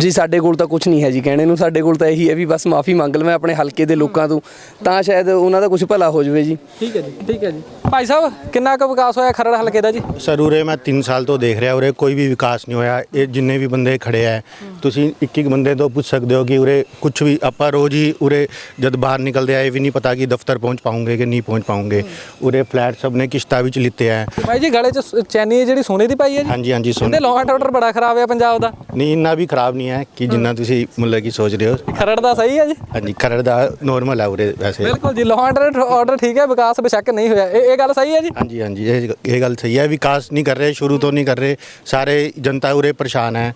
ਜੀ ਸਾਡੇ ਕੋਲ ਤਾਂ ਕੁਝ ਨਹੀਂ ਹੈ ਜੀ ਕਹਿਣੇ ਨੂੰ। ਸਾਡੇ ਕੋਲ ਤਾਂ ਇਹੀ ਹੈ ਵੀ ਬਸ ਮਾਫੀ ਮੰਗ ਲਵਾਂ ਆਪਣੇ ਹਲਕੇ ਦੇ ਲੋਕਾਂ ਤੋਂ। ਤਾਂ ਸ਼ਾਇਦ ਉਹਨਾਂ ਦਾ ਕੁਝ ਭਲਾ ਹੋ ਜਾਵੇ ਜੀ।
ਠੀਕ ਹੈ ਜੀ ਠੀਕ ਹੈ ਜੀ। ਭਾਈ ਸਾਹਿਬ ਕਿੰਨਾ ਕੁ ਵਿਕਾਸ ਹੋਇਆ ਖਰੜ ਹਲਕੇ ਦਾ ਜੀ?
ਸਰ ਉਰੇ ਮੈਂ 3 ਸਾਲ ਤੋਂ ਦੇਖ ਰਿਹਾ ਉਰੇ ਕੋਈ ਵੀ ਵਿਕਾਸ ਨਹੀਂ ਹੋਇਆ। ਇਹ ਜਿੰਨੇ ਵੀ ਬੰਦੇ ਖੜੇ ਆ ਤੁਸੀਂ ਇੱਕ ਇੱਕ ਬੰਦੇ ਤੋਂ ਪੁੱਛ ਸਕਦੇ ਹੋ ਕਿ ਉਰੇ ਕੁਝ ਵੀ ਆਪਾਂ ਰੋਜ਼ ਹੀ ਉਰੇ ਜਦ ਬਾਹਰ ਨਿਕਲਦੇ ਆ ਇਹ ਵੀ ਨਹੀਂ ਪਤਾ ਕਿ ਦਫ਼ਤਰ ਪਹੁੰਚ ਪਾਉਂਗੇ ਕਿ ਨਹੀਂ ਪਹੁੰਚ ਪਾਉਂਗੇ। ਉਰੇ ਫਲੈਟ ਸਭ ਨੇ ਕਿਸ਼ਤਾਂ ਵਿੱਚ ਲਿੱਤੇ ਆ
ਭਾਈ ਜੀ ਗਲੇ 'ਚ ਚੈਨੀ ਜਿਹੜੀ ਸੋਨੇ ਦੀ ਪਾਈ ਹੈ ਜੀ?
ਹਾਂਜੀ ਹਾਂਜੀ ਸੁਣ
ਕਹਿੰਦੇ ਲਾਅ ਐਂਡ ਆਰਡਰ ਬੜਾ ਖਰਾਬ ਹੈ ਪੰਜਾਬ ਦਾ।
ਨਹੀਂ ਇੰਨਾ ਵੀ ਖਰਾਬ ਨਹੀਂ ਹੈ ਕਿ ਜਿੰਨਾ ਤੁਸੀਂ ਮੁੱਲਾ ਕੀ ਸੋਚ ਰਹੇ ਹੋ।
ਖਰੜ ਦਾ ਸਹੀ ਹੈ ਜੀ?
ਹਾਂਜੀ ਖਰੜ ਦਾ ਨੋਰਮਲ ਹੈ ਉਰੇ ਵੈਸੇ।
ਬਿਲਕੁਲ ਜੀ ਲਾਅ ਐਂਡ ਆਰਡਰ ਠੀਕ ਹੈ ਵਿਕਾਸ ਬੇਸ਼ੱਕ ਨਹੀਂ ਹੋਇਆ। ਇਹ ਇਹ ਗੱਲ ਸਹੀ ਹੈ ਜੀ?
ਹਾਂਜੀ ਹਾਂਜੀ ਇਹ ਇਹ ਗੱਲ ਸਹੀ ਹੈ ਵਿਕਾਸ ਨਹੀਂ ਕਰ ਰਹੇ ਸ਼ੁਰੂ ਤੋਂ ਨਹੀਂ ਕਰ ਰਹੇ ਸਾਰੇ ਜਨਤਾ ਉਰੇ ਪਰੇਸ਼ਾਨ ਹੈ।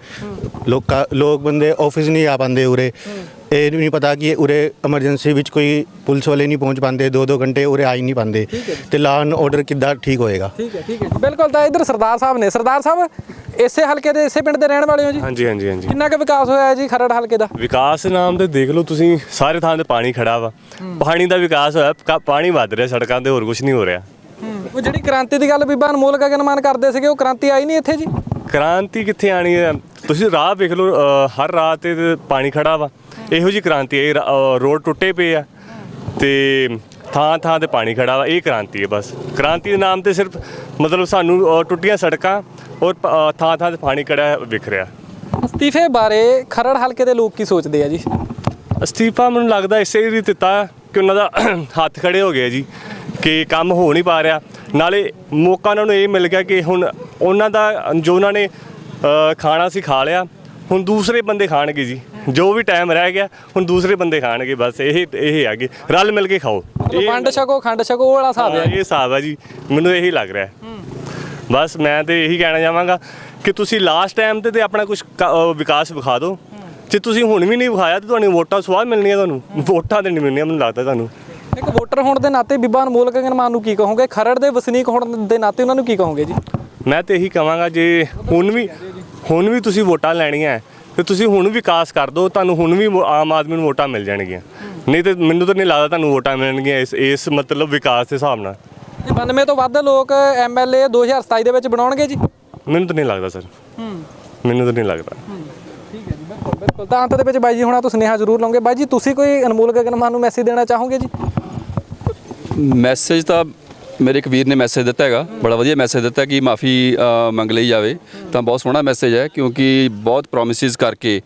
ਲੋਕਾਂ ਲੋਕ ਬੰਦੇ ਆਫਿਸ ਨਹੀਂ ਆ ਪਾਉਂਦੇ ਉਰੇ। ਇਹ ਨਹੀਂ ਪਤਾ ਕਿ ਉਰੇ ਐਮਰਜੈਂਸੀ ਵਿੱਚ ਕੋਈ ਪੁਲਿਸ ਵਾਲੇ ਨਹੀਂ ਪਹੁੰਚ ਪਾਉਂਦੇ ਦੋ ਦੋ ਘੰਟੇ ਉਰੇ ਆ ਹੀ ਨਹੀਂ ਪਾਉਂਦੇ ਤੇ ਲਾਅ ਐਂਡ ਆਰਡਰ ਕਿੱਦਾਂ ਠੀਕ ਹੋਏਗਾ?
ਠੀਕ ਹੈ ਠੀਕ ਹੈ ਬਿਲਕੁਲ ਤਾਂ ਇਧਰ ਸਰਦਾਰ ਸਾਹਿਬ ਨੇ। ਸਰਦਾਰ ਸਾਹਿਬ ਇਸੇ ਹਲਕੇ ਦੇ ਇਸੇ ਪਿੰਡ ਦੇ ਰਹਿਣ ਵਾਲੇ ਹੋ ਜੀ?
ਹਾਂਜੀ ਹਾਂਜੀ ਹਾਂਜੀ।
ਕਿੰਨਾ ਕੁ ਵਿਕਾਸ ਹੋਇਆ ਹੈ ਜੀ ਖਰੜ ਹਲਕੇ ਦਾ?
ਵਿਕਾਸ ਨਾਮ ਤੇ ਦੇਖ ਲਓ ਤੁਸੀਂ ਸਾਰੇ ਥਾਂ ਤੇ ਪਾਣੀ ਖੜਾ ਵਾ। ਪਾਣੀ ਦਾ ਵਿਕਾਸ ਹੋਇਆ ਕਾ- ਪਾਣੀ ਵੱਧ ਰਿਹਾ ਸੜਕਾਂ ਤੇ ਹੋਰ ਕੁਝ ਨਹੀਂ ਹੋ ਰਿਹਾ।
ਉਹ ਜਿਹੜੀ ਕ੍ਰਾਂਤੀ ਦੀ ਗੱਲ ਬੀਬਾ ਅਨਮੋਲ ਗਗਨਮਾਨ ਕਰਦੇ ਸੀਗੇ ਉਹ ਕ੍ਰਾਂਤੀ ਆਈ ਨਹੀਂ ਇੱਥੇ ਜੀ?
ਕ੍ਰਾਂਤੀ ਕਿੱਥੇ ਆਣੀ ਹੈ? ਤੁਸੀਂ ਰਾਹ ਵੇਖ ਲਓ ਅ, ਹਰ ਰਾਹ ਤੇ ਤੇ ਪਾਣੀ ਖੜਾ ਵਾ। ਇਹੋ ਜੀ ਕ੍ਰਾਂਤੀ ਹੈ ਇਹ ਰਾ- ਰੋਡ ਟੁੱਟੇ ਪਏ ਆ ਤੇ ਥਾਂ ਥਾਂ ਤੇ ਪਾਣੀ ਖੜਾ ਵਾ ਇਹ ਕ੍ਰਾਂਤੀ ਹੈ ਬਸ। ਕ੍ਰਾਂਤੀ ਦੇ ਨਾਮ ਤੇ ਸਿਰਫ ਮਤਲਬ ਸਾਨੂੰ ਟੁੱਟੀਆਂ ਸੜਕਾਂ ਔਰ ਪ- ਥਾਂ ਥਾਂ ਤੇ ਪਾਣੀ ਖੜਾ ਵਿਖ ਰਿਹਾ।
ਅਸਤੀਫੇ ਬਾਰੇ ਖਰੜ ਹਲਕੇ ਦੇ ਲੋਕ ਕੀ ਸੋਚਦੇ ਆ ਜੀ?
ਅਸਤੀਫਾ ਮੈਨੂੰ ਲੱਗਦਾ ਇਸੇ ਲਈ ਦਿੱਤਾ ਕਿ ਉਹਨਾਂ ਦਾ ਹੱਥ ਖੜੇ ਹੋ ਗਏ ਜੀ ਕਿ ਕੰਮ ਹੋ ਨਹੀਂ ਪਾ ਰਿਹਾ। ਨਾਲੇ ਮੌਕਾ ਉਹਨਾਂ ਨੂੰ ਇਹ ਮਿਲ ਗਿਆ ਕਿ ਹੁਣ ਉਹਨਾਂ ਦਾ ਜੋ ਉਹਨਾਂ ਨੇ ਅ, ਖਾਣਾ ਸੀ ਖਾ ਲਿਆ ਹੁਣ ਦੂਸਰੇ ਬੰਦੇ ਖਾਣਗੇ ਜੀ। ਜੋ ਵੀ ਟਾਈਮ ਰਹਿ ਗਿਆ ਹੁਣ ਦੂਸਰੇ ਬੰਦੇ ਖਾਣਗੇ ਬਸ ਇਹ ਇਹ ਹੈਗੇ। ਰਲ ਮਿਲ ਕੇ ਖਾਓ। ਇਹ
ਵੰਡ ਛਕੋ ਖੰਡ ਛਕੋ ਉਹ ਵਾਲਾ ਹਿਸਾਬ
ਹਾਂ, ਇਹ ਹਿਸਾਬ ਹੈ ਜੀ। ਮੈਨੂੰ ਇਹੀ ਲੱਗ ਰਿਹਾ ਹੈ। ਬਸ ਮੈਂ ਤੇ ਇਹੀ ਕਹਿਣਾ ਚਾਹਾਂਗਾ ਕਿ ਤੁਸੀਂ ਲਾਸਟ ਟਾਈਮ ਤੇ ਤੇ ਆਪਣਾ ਕੁਝ ਵਿਕਾਸ ਵਿਖਾ ਦਿਓ। ਜੇ ਤੁਸੀਂ ਹੁਣ ਵੀ ਨਹੀਂ ਵਿਖਾਇਆ ਤੇ ਤੁਹਾਨੂੰ ਵੋਟਾਂ ਸਵਾਦ ਮਿਲਣੀਆਂ ਤੁਹਾਨੂੰ। ਵੋਟਾਂ ਤੇ ਨਹੀਂ ਮਿਲਣੀਆਂ ਮੈਨੂੰ ਲੱਗਦਾ ਤੁਹਾਨੂੰ।
ਇੱਕ ਵੋਟਰ ਹੋਣ ਦੇ ਨਾਤੇ ਬੀਬਾ ਅਨਮੋਲ ਗਗਨ ਮਾਨ ਨੂੰ ਕੀ ਕਹੋਗੇ? ਖਰੜ ਦੇ ਵਸਨੀਕ ਹੋਣ ਦੇ ਨਾਤੇ ਉਹਨਾਂ ਨੂੰ ਕੀ ਕਹੋਗੇ ਜੀ?
ਮੈਂ ਤੇ ਇਹੀ ਕਹਾਂਗਾ ਜੇ ਹੁਣ ਵੀ ਹੁਣ ਵੀ ਤੁਸੀਂ ਵੋਟਾਂ ਲੈਣੀਆਂ ਹੈ, ਤੇ ਤੁਸੀਂ ਹੁਣ ਵਿਕਾਸ ਕਰ ਦਿਓ ਤੁਹਾਨੂੰ ਹੁਣ ਵੀ ਆਮ ਆਦਮੀ ਨੂੰ ਵੋਟਾਂ ਮਿਲ ਜਾਣਗੀਆਂ। ਨਹੀਂ ਤੇ ਮੈਨੂੰ ਤਾਂ ਨਹੀਂ ਲੱਗਦਾ ਤੁਹਾਨੂੰ ਵੋਟਾਂ ਮਿਲਣਗੀਆਂ ਇਸ ਇਸ ਮਤਲਬ ਵਿਕਾਸ ਦੇ ਹਿਸਾਬ ਨਾਲ।
ਇਹ 92 ਤੋਂ ਵੱਧ ਲੋਕ ਐਮਐਲਏ 2027 ਦੇ ਵਿੱਚ ਬਣਾਉਣਗੇ ਜੀ।
ਮੈਨੂੰ ਤਾਂ ਨਹੀਂ ਲੱਗਦਾ ਸਰ। ਮੈਨੂੰ ਤਾਂ ਨਹੀਂ ਲੱਗਦਾ।
ਬਿਲਕੁਲ ਤਾਂ ਅੰਤ ਦੇ ਵਿੱਚ ਬਾਈ ਜੀ ਹੁਣਾਂ ਤੋਂ ਸੁਨੇਹਾ ਜ਼ਰੂਰ ਲਵਾਂਗੇ ਬਾਈ ਜੀ ਤੁਸੀਂ ਕੋਈ ਅਨਮੋਲ ਗਗਨ ਮਾਨ ਨੂੰ ਮੈਸੇਜ ਦੇਣਾ ਚਾਹੋਗੇ ਜੀ?
ਮੈਸੇਜ ਤਾਂ ਮੇਰੇ ਇੱਕ ਵੀਰ ਨੇ ਮੈਸੇਜ ਦਿੱਤਾ ਹੈਗਾ, ਬੜਾ ਵਧੀਆ ਮੈਸੇਜ ਦਿੱਤਾ ਕਿ ਮਾਫੀ ਮੰਗ ਲਈ ਜਾਵੇ। ਤਾਂ ਬਹੁਤ ਸੋਹਣਾ ਮੈਸੇਜ ਹੈ, ਕਿਉਂਕਿ ਬਹੁਤ ਪ੍ਰੋਮਿਸਿਸ ਕਰਕੇ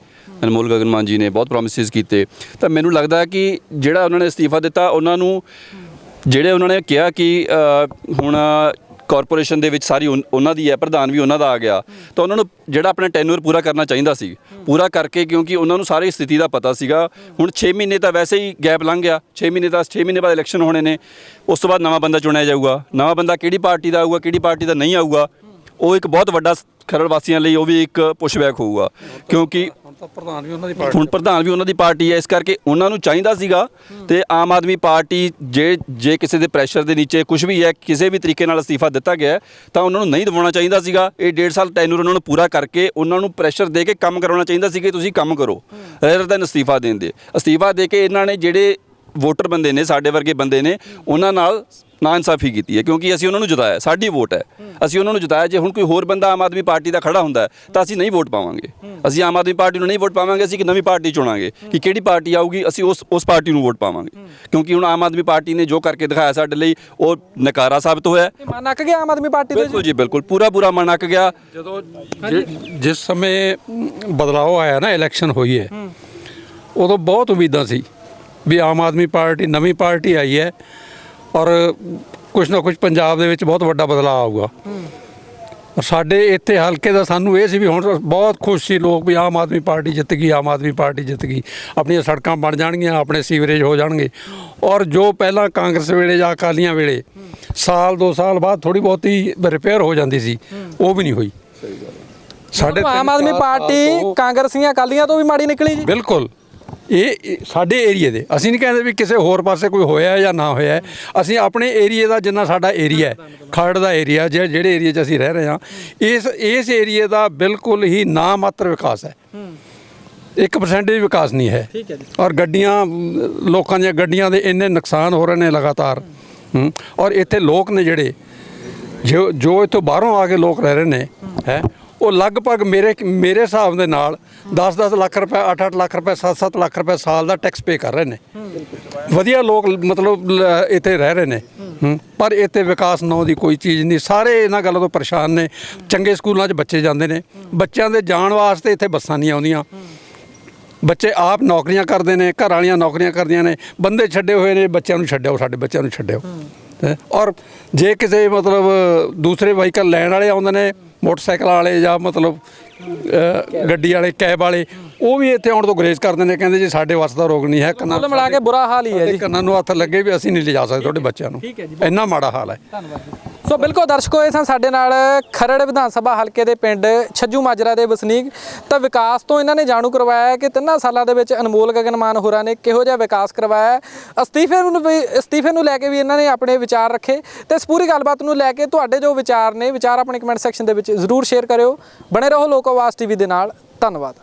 ਅਨਮੋਲ ਗਗਨ ਮਾਨ ਜੀ ਨੇ ਬਹੁਤ ਪ੍ਰੋਮਿਸਿਸ ਕੀਤੇ। ਤਾਂ ਮੈਨੂੰ ਲੱਗਦਾ ਕਿ ਜਿਹੜਾ ਉਹਨਾਂ ਨੇ ਅਸਤੀਫਾ ਦਿੱਤਾ, ਉਹਨਾਂ ਨੂੰ, ਜਿਹੜੇ ਉਹਨਾਂ ਨੇ ਕਿਹਾ ਕਿ ਹੁਣ ਕਾਰਪੋਰੇਸ਼ਨ ਦੇ ਵਿੱਚ ਸਾਰੀ ਉਨ- ਉਹਨਾਂ ਦੀ ਹੈ, ਪ੍ਰਧਾਨ ਵੀ ਉਹਨਾਂ ਦਾ ਆ ਗਿਆ। ਤਾਂ ਉਹਨਾਂ ਨੂੰ ਜਿਹੜਾ ਆਪਣਾ ਟੈਨੂਅਰ ਪੂਰਾ ਕਰਨਾ ਚਾਹੀਦਾ ਸੀ। ਪੂਰਾ ਕਰਕੇ ਕਿਉਂਕਿ ਉਹਨਾਂ ਨੂੰ ਸਾਰੀ ਸਥਿਤੀ ਦਾ ਪਤਾ ਸੀਗਾ। ਹੁਣ 6 ਮਹੀਨੇ ਤਾਂ ਵੈਸੇ ਹੀ ਗੈਪ ਲੰਘ ਗਿਆ। 6 ਮਹੀਨੇ ਦਾ 6 ਮਹੀਨੇ ਬਾਅਦ ਇਲੈਕਸ਼ਨ ਹੋਣੇ ਨੇ। ਉਸ ਤੋਂ ਬਾਅਦ ਨਵਾਂ ਬੰਦਾ ਚੁਣਿਆ ਜਾਊਗਾ। ਨਵਾਂ ਬੰਦਾ ਕਿਹੜੀ ਪਾਰਟੀ ਦਾ ਆਊਗਾ, ਕਿਹੜੀ ਪਾਰਟੀ ਦਾ ਨਹੀਂ ਆਊਗਾ, ਉਹ ਇੱਕ ਬਹੁਤ ਵੱਡਾ ਖਰੜ ਵਾਸੀਆਂ ਲਈ ਉਹ ਵੀ ਇੱਕ ਪੁਸ਼ਬੈਕ ਹੋਊਗਾ। ਕਿਉਂਕਿ
ਪ੍ਰਧਾਨ ਵੀ ਉਹਨਾਂ ਦੀ ਪਾਰਟੀ
ਹੁਣ ਪ੍ਰਧਾਨ ਵੀ ਉਹਨਾਂ ਦੀ ਪਾਰਟੀ ਹੈ ਇਸ ਕਰਕੇ ਉਹਨਾਂ ਨੂੰ ਚਾਹੀਦਾ ਸੀਗਾ ਤੇ ਆਮ ਆਦਮੀ ਪਾਰਟੀ ਜੇ ਜੇ ਕਿਸੇ ਦੇ ਪ੍ਰੈਸ਼ਰ ਦੇ ਨੀਚੇ ਕੁਝ ਵੀ ਹੈ ਕਿਸੇ ਵੀ ਤਰੀਕੇ ਨਾਲ ਅਸਤੀਫਾ ਦਿੱਤਾ ਗਿਆ ਤਾਂ ਉਹਨਾਂ ਨੂੰ ਨਹੀਂ ਦਿਵਾਉਣਾ ਚਾਹੀਦਾ ਸੀਗਾ। ਇਹ ਡੇਢ ਸਾਲ ਟੈਨੂਰ ਉਹਨਾਂ ਨੂੰ ਪੂਰਾ ਕਰਕੇ ਉਹਨਾਂ ਨੂੰ ਪ੍ਰੈਸ਼ਰ ਦੇ ਕੇ ਕੰਮ ਕਰਾਉਣਾ ਚਾਹੀਦਾ ਸੀ ਕਿ ਤੁਸੀਂ ਕੰਮ ਕਰੋ ਰੈਦਰ ਦੈਨ ਅਸਤੀਫਾ ਦੇਣ ਦੇ। ਅਸਤੀਫਾ ਦੇ ਕੇ ਇਹਨਾਂ ਨੇ ਜਿਹੜੇ ਵੋਟਰ ਬੰਦੇ ਨੇ ਸਾਡੇ ਵਰਗੇ ਬੰਦੇ ਨੇ ਉਹਨਾਂ ਨਾਲ ਨਾਇਨਸਾਫੀ ਕੀਤੀ ਹੈ ਕਿਉਂਕਿ ਅਸੀਂ ਉਹਨਾਂ ਨੂੰ ਜਿਤਾਇਆ ਸਾਡੀ ਵੋਟ ਹੈ। ਅਸੀਂ ਉਹਨਾਂ ਨੂੰ ਜਿਤਾਇਆ ਜੇ ਹੁਣ ਕੋਈ ਹੋਰ ਬੰਦਾ ਆਮ ਆਦਮੀ ਪਾਰਟੀ ਦਾ ਖੜਾ ਹੁੰਦਾ ਤਾਂ ਅਸੀਂ ਨਹੀਂ ਵੋਟ ਪਾਵਾਂਗੇ। ਅਸੀਂ ਆਮ ਆਦਮੀ ਪਾਰਟੀ ਨੂੰ ਨਹੀਂ ਵੋਟ ਪਾਵਾਂਗੇ ਅਸੀਂ ਇੱਕ ਨਵੀਂ ਪਾਰਟੀ ਚੁਣਾਂਗੇ ਕਿ ਕਿਹੜੀ ਪਾਰਟੀ ਆਊਗੀ ਅਸੀਂ ਉਸ ਉਸ ਪਾਰਟੀ ਨੂੰ ਵੋਟ ਪਾਵਾਂਗੇ। ਕਿਉਂਕਿ ਹੁਣ ਆਮ ਆਦਮੀ ਪਾਰਟੀ ਨੇ ਜੋ ਕਰਕੇ ਦਿਖਾਇਆ ਸਾਡੇ ਲਈ ਉਹ ਨਕਾਰਾ ਸਾਬਤ ਹੋਇਆ
ਮਨ ਅੱਕ ਗਿਆ ਆਮ ਆਦਮੀ ਪਾਰਟੀ ਦੇ
ਬਿਲਕੁਲ ਜੀ ਬਿਲਕੁਲ। ਪੂਰਾ ਪੂਰਾ ਮਨ ਅੱਕ ਗਿਆ।
ਜਦੋਂ ਜਿ- ਜਿਸ ਸਮੇਂ ਬਦਲਾਅ ਆਇਆ ਨਾ ਇਲੈਕਸ਼ਨ ਹੋਈ ਹੈ। ਉਦੋਂ ਬਹੁਤ ਉਮੀਦਾਂ ਸੀ ਵੀ ਆਮ ਆਦਮੀ ਪਾਰਟੀ ਨਵੀਂ ਪਾਰਟੀ ਆਈ ਹੈ। ਔਰ ਕੁਝ ਨਾ ਕੁਝ ਪੰਜਾਬ ਦੇ ਵਿੱਚ ਬਹੁਤ ਵੱਡਾ ਬਦਲਾਅ ਆਊਗਾ। ਔਰ ਸਾਡੇ ਇੱਥੇ ਹਲਕੇ ਦਾ ਸਾਨੂੰ ਇਹ ਸੀ ਵੀ ਹੁਣ ਬਹੁਤ ਖੁਸ਼ ਸੀ ਲੋਕ ਵੀ ਆਮ ਆਦਮੀ ਪਾਰਟੀ ਜਿੱਤ ਗਈ ਆਮ ਆਦਮੀ ਪਾਰਟੀ ਜਿੱਤ ਗਈ। ਆਪਣੀਆਂ ਸੜਕਾਂ ਬਣ ਜਾਣਗੀਆਂ ਆਪਣੇ ਸੀਵਰੇਜ ਹੋ ਜਾਣਗੇ। ਔਰ ਜੋ ਪਹਿਲਾਂ ਕਾਂਗਰਸ ਵੇਲੇ ਜਾਂ ਅਕਾਲੀਆਂ ਵੇਲੇ ਸਾਲ ਦੋ ਸਾਲ ਬਾਅਦ ਥੋੜੀ ਬਹੁਤੀ ਰਿਪੇਅਰ ਹੋ ਜਾਂਦੀ ਸੀ ਉਹ ਵੀ ਨਹੀਂ ਹੋਈ। ਸਾਡੇ
ਆਮ ਆਦਮੀ ਪਾਰਟੀ ਕਾਂਗਰਸੀਆਂ ਅਕਾਲੀਆਂ ਤੋਂ ਵੀ ਮਾੜੀ ਨਿਕਲੀ ਜੀ।
ਬਿਲਕੁਲ। ਇਹ ਸਾਡੇ ਏਰੀਏ ਦੇ। ਅਸੀਂ ਨਹੀਂ ਕਹਿੰਦੇ ਵੀ ਕਿਸੇ ਹੋਰ ਪਾਸੇ ਕੋਈ ਹੋਇਆ ਜਾਂ ਨਾ ਹੋਇਆ। ਅਸੀਂ ਆਪਣੇ ਏਰੀਏ ਦਾ ਜਿੰਨਾ ਸਾਡਾ ਏਰੀਆ ਹੈ ਖਰੜ ਦਾ ਏਰੀਆ ਜਿਹੜੇ ਏਰੀਏ 'ਚ ਅਸੀਂ ਰਹਿ ਰਹੇ ਹਾਂ ਇਸ ਇਸ ਏਰੀਏ ਦਾ ਬਿਲਕੁਲ ਹੀ ਨਾ ਮਾਤਰ ਵਿਕਾਸ ਹੈ। 1% ਵੀ ਵਿਕਾਸ ਨਹੀਂ ਹੈ।
ਠੀਕ ਹੈ ਜੀ।
ਔਰ ਗੱਡੀਆਂ ਲੋਕਾਂ ਦੀਆਂ ਗੱਡੀਆਂ ਦੇ ਇੰਨੇ ਨੁਕਸਾਨ ਹੋ ਰਹੇ ਨੇ ਲਗਾਤਾਰ। ਔਰ ਇੱਥੇ ਲੋਕ ਨੇ ਜਿਹੜੇ ਜੋ ਜੋ ਇੱਥੋਂ ਬਾਹਰੋਂ ਆ ਕੇ ਲੋਕ ਰਹਿ ਰਹੇ ਨੇ ਹੈ ਉਹ ਲਗਭਗ ਮੇਰੇ ਮੇਰੇ ਹਿਸਾਬ ਦੇ ਨਾਲ 10-10 ਲੱਖ ਰੁਪਏ 8-8 ਲੱਖ ਰੁਪਏ 7-7 ਲੱਖ ਰੁਪਏ ਸਾਲ ਦਾ ਟੈਕਸ ਪੇ ਕਰ ਰਹੇ ਨੇ। ਵਧੀਆ ਲੋਕ ਮਤਲਬ ਇੱਥੇ ਰਹਿ ਰਹੇ ਨੇ। ਪਰ ਇੱਥੇ ਵਿਕਾਸ ਨਾਂ ਦੀ ਕੋਈ ਚੀਜ਼ ਨਹੀਂ। ਸਾਰੇ ਇਹਨਾਂ ਗੱਲਾਂ ਤੋਂ ਪਰੇਸ਼ਾਨ ਨੇ। ਚੰਗੇ ਸਕੂਲਾਂ 'ਚ ਬੱਚੇ ਜਾਂਦੇ ਨੇ। ਬੱਚਿਆਂ ਦੇ ਜਾਣ ਵਾਸਤੇ ਇੱਥੇ ਬੱਸਾਂ ਨਹੀਂ ਆਉਂਦੀਆਂ। ਬੱਚੇ ਆਪ ਨੌਕਰੀਆਂ ਕਰਦੇ ਨੇ ਘਰ ਵਾਲੀਆਂ ਨੌਕਰੀਆਂ ਕਰਦੀਆਂ ਨੇ। ਬੰਦੇ ਛੱਡੇ ਹੋਏ ਨੇ ਬੱਚਿਆਂ ਨੂੰ ਛੱਡਿਓ ਸਾਡੇ ਬੱਚਿਆਂ ਨੂੰ ਛੱਡਿਓ। ਔਰ ਜੇ ਕਿਸੇ ਮਤਲਬ ਦੂਸਰੇ ਵਹੀਕਲ ਲੈਣ ਵਾਲੇ ਆਉਂਦੇ ਨੇ ਮੋਟਰਸਾਈਕਲ ਵਾਲੇ ਜਾਂ ਮਤਲਬ ਗੱਡੀ ਵਾਲੇ ਕੈਬ ਵਾਲੇ ਉਹ ਵੀ ਇੱਥੇ ਆਉਣ ਤੋਂ ਗਰੇਜ਼ ਕਰਦੇ ਨੇ ਕਹਿੰਦੇ ਜੀ ਸਾਡੇ ਵੱਸ ਦਾ ਰੋਗ ਨਹੀਂ ਹੈ ਕੰਨਾਂ
ਕੁੱਲ ਮਿਲਾ ਕੇ ਬੁਰਾ ਹਾਲ ਹੀ ਹੈ ਜੀ।
ਕੰਨਾਂ ਨੂੰ ਹੱਥ ਲੱਗੇ ਵੀ ਅਸੀਂ ਨਹੀਂ ਲਿਜਾ ਸਕਦੇ ਤੁਹਾਡੇ ਬੱਚਿਆਂ ਨੂੰ।
ਠੀਕ ਹੈ ਜੀ।
ਇੰਨਾ ਮਾੜਾ ਹਾਲ ਹੈ।
ਸੋ ਬਿਲਕੁਲ ਦਰਸ਼ਕੋ ਇਹ ਸਨ ਸਾਡੇ ਨਾਲ ਖਰੜ ਵਿਧਾਨ ਸਭਾ ਹਲਕੇ ਦੇ ਪਿੰਡ ਛੱਜੂ ਮਾਜਰਾ ਦੇ ਵਸਨੀਕ। ਤਾਂ ਵਿਕਾਸ ਤੋਂ ਇਹਨਾਂ ਨੇ ਜਾਣੂ ਕਰਵਾਇਆ ਕਿ ਤਿੰਨਾਂ ਸਾਲਾਂ ਦੇ ਵਿੱਚ ਅਨਮੋਲ ਗਗਨ ਮਾਨ ਹੋਰਾਂ ਨੇ ਕਿਹੋ ਜਿਹਾ ਵਿਕਾਸ ਕਰਵਾਇਆ ਅਸਤੀਫੇ ਨੂੰ ਵੀ ਅਸਤੀਫੇ ਨੂੰ ਲੈ ਕੇ ਵੀ ਇਹਨਾਂ ਨੇ ਆਪਣੇ ਵਿਚਾਰ ਰੱਖੇ। ਤੇ ਇਸ ਪੂਰੀ ਗੱਲਬਾਤ ਨੂੰ ਲੈ ਕੇ ਤੁਹਾਡੇ ਜੋ ਵਿਚਾਰ ਨੇ ਵਿਚਾਰ ਆਪਣੇ ਕਮੈਂਟ ਸੈਕਸ਼ਨ ਦੇ ਵਿੱਚ ਜ਼ਰੂਰ ਸ਼ੇਅਰ ਕਰਿਓ। ਬਣੇ ਰਹੋ ਲੋਕ ਆਵਾਜ਼ ਟੀਵੀ ਦੇ ਨਾਲ। ਧੰਨਵਾਦ।